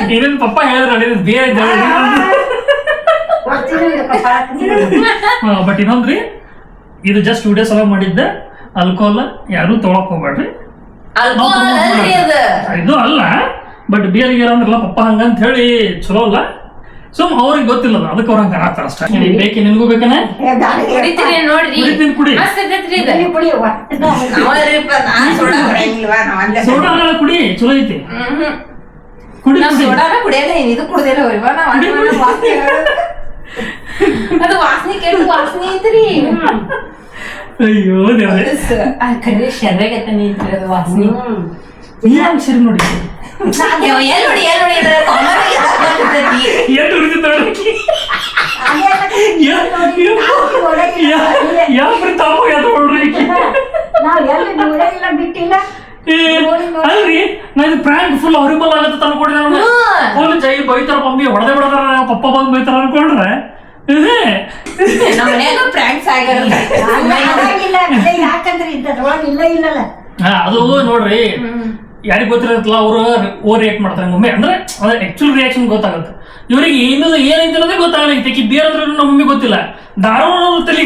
ಏನೇನು ಪಪ್ಪ ಹೇಳಿದ್ರೆ ನಡೆಯೋದು ಬೇರೆ ಬಟ್ ಇನ್ನೊಂದ್ರಿ ಇದು ಜಸ್ಟ್ ವಿಡಿಯೋ ಸಲ ಮಾಡಿದ್ದೆ. ಆಲ್ಕೋಹಾಲ್ ಯಾರು ತೊಗೊಳಕ್ ಹೋಗ್ಬೇಡ್ರಿ. ಇದು ಅಲ್ಲ. ಬಟ್ ಬಿಯರ್ ಗಿಯರ್ ಅಂದ್ರಲ್ಲ ಪಪ್ಪ ಹಂಗಂತ ಹೇಳಿ ಚಲೋ ಅಲ್ಲ? ಸುಮ್ ಅವ್ರಿಗೆ ಗೊತ್ತಿಲ್ಲ ಅದಕ್ಕೆ ಅವ್ರ ಹಂಗ ಅನ್ನತ್ತಾರ ಅಷ್ಟೇ. ಬೇಕಿ ನಿನಗೂ ಬೇಕನ? ಕುಡಿತೀರಿ ನೋಡ್ರಿ. ಕುಡಿತೀನಿ, ಕುಡಿ. ಮಸ್ತ್ ಇದು. ಕುಡಿ ಚಲೋ ಐತಿ. ಕುಡಿ ನಾವ್ ಕುಡಿ. ಸೋಡಾನ ಕುಡಿಯಲ್ಲ ಏನ್ ಇದು ಕುಡ್ದಿಲ್ಲ ಇವ ನಾವ್ ಅದ್ ವಾಸ್ನೆ ಅದು ವಾಸನೆ ಕೆಟ್ಟ ವಾಸನೆ ಐತ್ರಿ. ಅಯ್ಯೋ ದೇವ್ರೆ. ಆ ಕಡೆ ಶರ್ರಾಗತ್ತೆ ನಿಂತ್ರಿ ಅದು ವಾಸನೆ. ಯಾಕೆ ಸರಿ ನೋಡಿ ನೋಡಿ ಎಲ್ ನೋಡಿ ಅಂದ್ರೆ common ಆಗಿ ಎದ್ರಾಗ್ ಬಂದಿರ್ತೈತಿ. ಏನ್ ಉಳಿದಿತ್ತು ನೋಡಕ್ಕೆ ಯಾವ ತಾಪ ಯಾವ್ದು ನೋಡ್ರಿ ನಾವ್ ಎಲ್ಲಿ ನೋಡಿಲ್ಲ ಬಿಟ್ಟಿಲ್ಲ ಏ, ಅಲ್ರಿ ನಾ ಇದು ಪ್ರ್ಯಾಂಕ್ ಫುಲ್ ಹರಿಬಲ್ ಆಗತ್ತೆ ಅನ್ಕೊಂಡಿದ್ದೆ ನಾನು ಹ್ಮ್. ಫುಲ್ ಜೈ ಬೈತಾರ ಮಮ್ಮಿ ಹೊಡೆದೇ ಬಿಡತಾರ ಪಪ್ಪ ಬಂದು ಬೈತಾರ ಅನ್ಕೊಂಡ್ರೆ ಏ, ನಮ್ಮ ಮನ್ಯಾಗ pranks ಆಗ್ಯಾರಲ್ಲ. ಆಗಿಲ್ಲ ಯಾಕಂದ್ರೆ ಇದ್ದದ್ರೊಳಗೆ ಇಲ್ಲ ಇಲ್ಲಲ್ಲ ಹಾ ಅದು ನೋಡ್ರಿ ಯಾರಿಗ್ ಗೊತ್ತಿರತ್ತಲ್ಲ ಅವರು ಓವರ್ ರಿಯಾಕ್ಟ್ ಮಾಡ್ತಾರೆ ಮಮ್ಮಿ ಅಂದ್ರೆ ಅದೇ ಆಕ್ಚುಲ್ ರಿಯಾಕ್ಷನ್ ಗೊತ್ತಾಗುತ್ತೆ ಇವರಿಗೆ ಏನು ಏನೈತೆ ಅನ್ನೋದೇ ಗೊತ್ತಾಗಲ್ಲ ಈಕಿ ಬೇರೆ ಅಂದ್ರೆ ನಮ್ಮ ಮಮ್ಮಿ ಗೊತ್ತಿಲ್ಲ ಧಾರವಾಡ ತಲೆ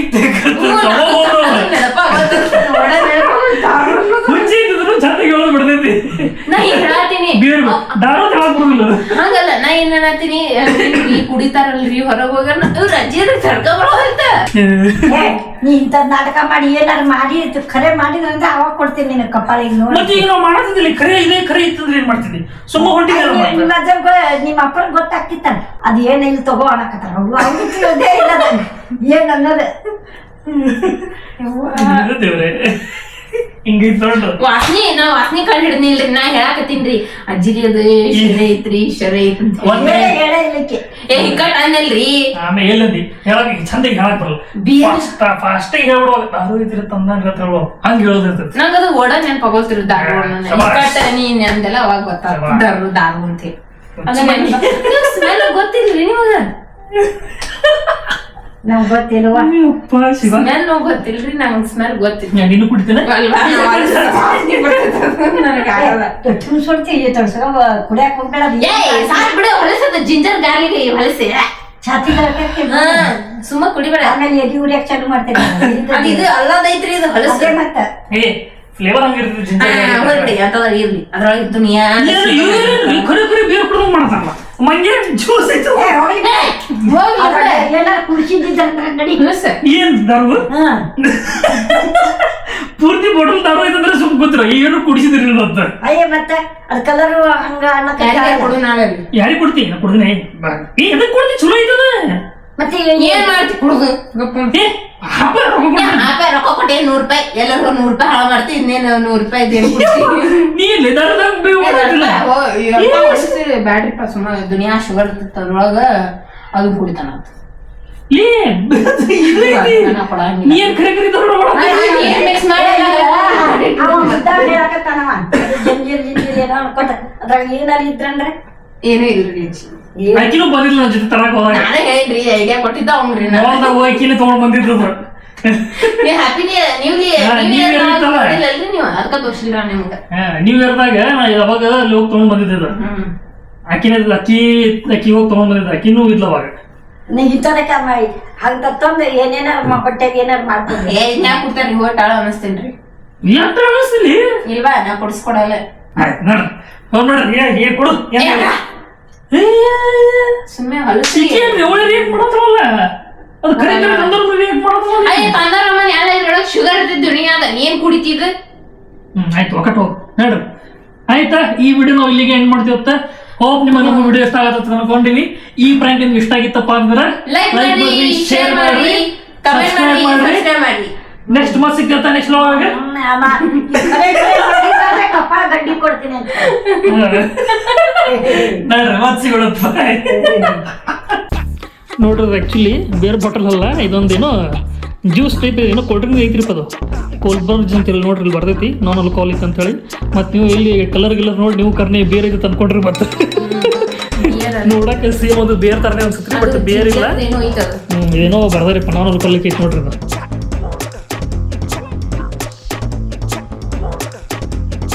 ಬಿಡ್ತೈತಿ ನಾ ಏನ್ ಹೇಳತ್ತೀನಿ. ಬೇರೆ ಧಾರವಾಡ ಹೇಳಕ್ ಬರೋದಿಲ್ಲ. ಹಂಗಲ್ಲ ನಾ ಏನ್ ಹೇಳತ್ತೀನಿ. ಈ ಕುಡಿತಾರಲ್ರಿ ಹೊರಗ್ ಹೋಗ ಇವ್ರ ತಡ್ಕ ಬರೋದಂತ ಏ, ನೀ ಇಂಥ ನಾಟಕ ಮಾಡಿ ಏನಾರ ಮಾಡಿ ಕರೆ ಖರೆ ಮಾಡಿದ್ರಂದ್ರೆ ಅವಾಗ ಕೊಡ್ತೀನಿ ನಿನ್ನ ಕಪಾಳಿಗೆ ನೋಡಿ. ಮತ್ತೆ ಈಗ ನಾವು ಖರೆ ಇದೆ ಖರೆ ಇತ್ತಂದ್ರೆ ಏನ್ ಮಾಡ್ತಿದ್ವಿ ಸುಮ್ಮ ಹೊಂಟಿದ್ದೆ ನಿಮ್ಮ ಅಜ್ಜಂಗ ನಿಮ್ಮ ಅಪ್ಪನ ಗೊತ್ತಾಗ್ತಿತ್ತ ಅದ್ ಏನ್ ಇಲ್ಲಿ ತಗೋ ಅನ್ನಕತ್ತಾರ. ಅವ್ರು ಅವ್ರಿಗೆ ಇಲ್ಲ. ಏನ್ ಅನ್ನೋದು? ದೇವ್ರೆ. ಹಿಂಗೈತ್ ನೋಡ್ರಿ ವಾಸನಿ ನಾ ವಾಸನಿ ಕಂಡು ಹಿಡ್ನಿಲ್ರಿ ನಾ ಹೇಳಾಕತ್ತೀನ್ರಿ ಅಜ್ಜಿಗೆ ಅದು ಶರೆ ಐತ್ರಿ ಶರೆ ಐತ್ರಿ ಅಂತ. ಒಂದ್ ಹೇಳ ಹೇಳ ಇಲ್ಲಕ್ಕೆ. ಏ ಹಿಕ್ಕಟ್ ಅನ್ನಲ್ರಿ. ಆಮೇಲೆ ಎಲ್ಲಂದಿ ಹೇಳಕ್ ಚಂದ ಹೇಳಕ್ ಬರಲ್ಲ. ಬಿಯರ್ ಫಾಸ್ಟ್ ಫಾಸ್ಟ್ ಹೇಳ್ಬಿಡುವಾಗ ದಾರು ಐತಿರ ತಂದಂಗ ಅಂತ ಹೇಳ್ಬೋದು ಹಂಗ ಹೇಳೋದಿರ್ತೈತಿ ನಂಗದು ಓಡ ನೆನ್ಪಾಗೋಲ್ತಿರು ದಾರು ಶಬಾಷ್. ಹಿಕ್ಕಟ್ ನೀ ಅಂದೆಲ್ಲ ಅವಾಗ ಗೊತ್ತಾರು. ದಾರು ದಾರು ಅಂತ ಹೇಳಿ. ಸ್ಮೆಲ್ ಗೊತ್ತಿಲ್ರಿ ನಿಮಗ? ನಮ್ಗೆ ಗೊತ್ತಿಲ್ವ? ಅಪ್ಪ ಶಿವ. ಸ್ಮೆಲ್ ಗೊತ್ತಿಲ್ರಿ ನಂಗ್ ಸ್ಮೆಲ್ ಗೊತ್ತಿಲ್ಲ. ಯಾ, ನೀನು ಕುಡಿತೀನ? ತೊಳ್ಸ್ಕೊಂಡ್ ಕುಡಿಯಾಕ ಹೋಗ್ಬೇಡ ಬಿಡು ಹೊಲಸದ ಜಿಂಜರ್ ಗಾರ್ಲಿಕ್ ಹೊಲಸೆ. ಛಾತಿ ಸುಮ್ಮ ಕುಡಿಬೇಡ. ಆಮೇಲೆ ಎದಿ ಉರಿಯಕ್ ಚಾಲು ಮಾಡ್ತೇನೆ. ಅದ್ ಇದು ಅಲ್ಲದೈತ್ರಿ ಇದು ಹೊಲಸೆ. ಮತ್ತೆ. ಫ್ಲೇವರ್ ಹಂಗಿರ್ತೈತಿ ಹಾ, ಜಿಂಜರ್ ಹೋಗ್ಬಿಡಿ ಅಂತದ ಇರ್ಲಿ ಅದ್ರೊಳಗೆ ದುನಿಯಾ ಖರೆ ಖರೆ ಬೇರೆ ಕುಡ್ದಂಗ್ ಮಾಡ್ತಾರಲ್ಲ ಮಂಗೆ ಜ್ಯೂಸ್ ಐತೆ ಏ, ಹೋಗ್ಲಿ ಬಿಡು. ಹೋಗ್ಲಿ ಅದ್ರಾಗ ಬಿಡು. ಏನಾರ ಕುಡಿಸಿದ್ದಿದ್ರ ನಡಿ ಹೊಲಸು. ಏನ್ ದಾರು ಹಾ ಪೂರ್ತಿ ಬಾಟಲ್ ದಾರು ಐತಂದ್ರೆ ಸುಮ್ ಗೊತ್ತಿರ ಏನು ಕುಡಿಸಿದ್ರಿ ಅಂತ ಅಯ್ಯ ಮತ್ತ ಅದ್ ಕಲರ್ ಹಂಗ ಅನ್ನಕ ಯಾರ್ಯಾರ್ ಕೊಡು ನಾಳೆ ಅಲ್ಲಿ. ಯಾರಿಗೆ ಕೊಡ್ತಿ ನಾ ಕುಡ್ದಿನಿ ಏ ಎದಕ್ ಕೊಡ್ತಿ ಚಲೋ ಐತದ ಮತ್ತೆ ಏನ್ ಮಾಡ್ತಿ ಕುಡ್ದು ಗಪ್ಪ. ರೊಕ್ಕ. ಕೊಟ್ಟೆ ನೂರ್ ರೂಪಾಯಿ? ಎಲ್ಲರೂ ನೂರ್ ರೂಪಾಯಿ ಹಾಳು ಮಾಡ್ತಿ ಇನ್ನೇನು ನೂರ್ ರೂಪಾಯಿ ಬ್ಯಾಟ್ರಿ ಸುಮ್ಮ ದುನಿಯಾ ಶುಗರ್ ಅದ್ರೊಳಗ ಅದನ್ನ ಕುಡಿತಾನ ಏನಾರ ಇದ್ರಂದ್ರೆ? ಏನೂ ಇಲ್ರಿ ಆಕಿನೂ ಬಂದಿಲ್ಲ ನನ್ನ ಜೊತೆ ತರಕ್ ಹೋದಾಗ. ನಾನೇ ಹೇಳಿದ್ರಿ ಐಡಿಯಾ ಕೊಟ್ಟಿದ್ದ ಅವ್ನ್ರಿ ನಾನು. ಹೋಗಿ ಹೋಗಿನ ತಗೊಂಡ್ ಬಂದಿದ್ರು ನೀವು ಹ್ಯಾಪಿ. ಅಲ್ರಿ ನೀವು? ಅದಕ್ಕ ತೋರಿಸಿಲ್ಲ ನಿಮ್ಗ. ನ್ಯೂ ಇಯರ್ದಾಗ ನಾ ಯಾವಾಗ ಅಲ್ಲಿ ಹೋಗಿ ತಗೊಂಡ್ ಬಂದಿದ್ದೆ ಆಕಿನ ಅಕ್ಕಿ ಅಕ್ಕಿ ಹೋಗಿ ತಗೊಂಡ್ ಬಂದಿದ್ದೆ. ಅಕ್ಕಿನೂ ಇದ್ಲ ಅವಾಗ. ನೀ ಇಂಥದಕ್ಕ ಹಂಗ ತಂದು ಏನೇನಾರ ಮ- ಹೊಟ್ಟೆಗೆ ಏನಾರ ಮಾಡ್ಕೊಂಡು ಏ ನಾ ಹೋಟಾಳ ಅನಸ್ತೇನ್ರಿ ಇಲ್ವಾ ನಾ ಕೊಡಿಸ್ಕೊಡಲ್ಲ. ನೋಡ್ರಿ. ಹೋಗ್ ಏ ಕೊಡು. ಸುಮ್ಮನೆ ಹೊಲಸಿ ಮಾಡತ್ರಲ್ಲ? ಅದು ಕರೆ ಕರೆ ಮಾಡತ್ರಲ್ಲ ಅಯ್ಯ ಶುಗರ್ ದುನಿಯಾದ ನೀನ್ ಹ್ಮ್ ಆಯ್ತು ಹೋಗ್. ನೋಡ್ರಿ ಆಯ್ತಾ? ಈ ವಿಡಿಯೋ ನಾವು ಇಲ್ಲಿಗೆ ಎಂಡ್ ಮಾಡ್ತೀವತ್ತ ಹೋಪ್ ನಿಮಗೆ ನಮ್ಮ ವಿಡಿಯೋ ಇಷ್ಟ ಆಗತ್ತೆ ಅನ್ಕೊಂಡಿವಿ ಈ ಪ್ರ್ಯಾಂಕ್ ನಿಮ್ಗೆ ಇಷ್ಟ ಆಗಿತ್ತಪ್ಪ ಅಂದ್ರೆ ಲೈಕ್ ಮಾಡಿ ಶೇರ್ ಮಾಡಿ ಕಮೆಂಟ್ ಮಾಡಿ ಸಬ್ಸ್ಕ್ರೈಬ್ ಮಾಡಿ. ನೆಕ್ಸ್ಟ್ ಮಂತ್ ಸಿಗ್ತಾ ನೆಕ್ಸ್ಟ್ ಲೋವಾಗ ಕಪ್ಪಾಳ ಗಡ್ಡಿ ಕೊಡ್ತೀನಿ ಅಂತ. ನೋಡ್ರಿ ಮತ್ತೆ ನೋಡ್ರಿ ಆ್ಯಕ್ಚುಲಿ ಬೇರೆ ಬಾಟಲ್ ಅಲ್ಲ ಇದೊಂದೇನೋ ಜ್ಯೂಸ್ ಟೈಪ್ ಏನೋ ಕೋಲ್ಡ್ ಡ್ರಿಂಕ್ ಐತ್ರಿಪ್ಪ ಅದು. ಕೋಲ್ಬರ್ಜ್ ಅಂತೇಳಿ ನೋಡ್ರಿ ಇಲ್ಲಿ ಬರ್ತೈತಿ ನಾನ್ ಆಲ್ಕೋಹಾಲಿಕ್ ಅಂತೇಳಿ ಮತ್ತು ನೀವು ಇಲ್ಲಿ ಕಲರ್ ಗಿಲ್ಲರ್ ನೋಡಿ ನೀವು ಕರ್ನೆ ಬೇರೆ ಇದು ತಂದ್ಕೊಂಡ್ರಿ ಮತ್ತೆ. ನೋಡಕ್ಕೆ ಸೇಮ್ ಒಂದು ಬೇರೆ ತರನೇ ಅನ್ಸುತ್ತೆ ಬಟ್ ಬೇರೆ ಇಲ್ಲ. ಏನೋ ಬರ್ದಾರಿಪ್ಪ ನಾನ್ ಆಲ್ಕೋಹಾಲಿಕ್ ಐತಿ ನೋಡ್ರಿ ಅದು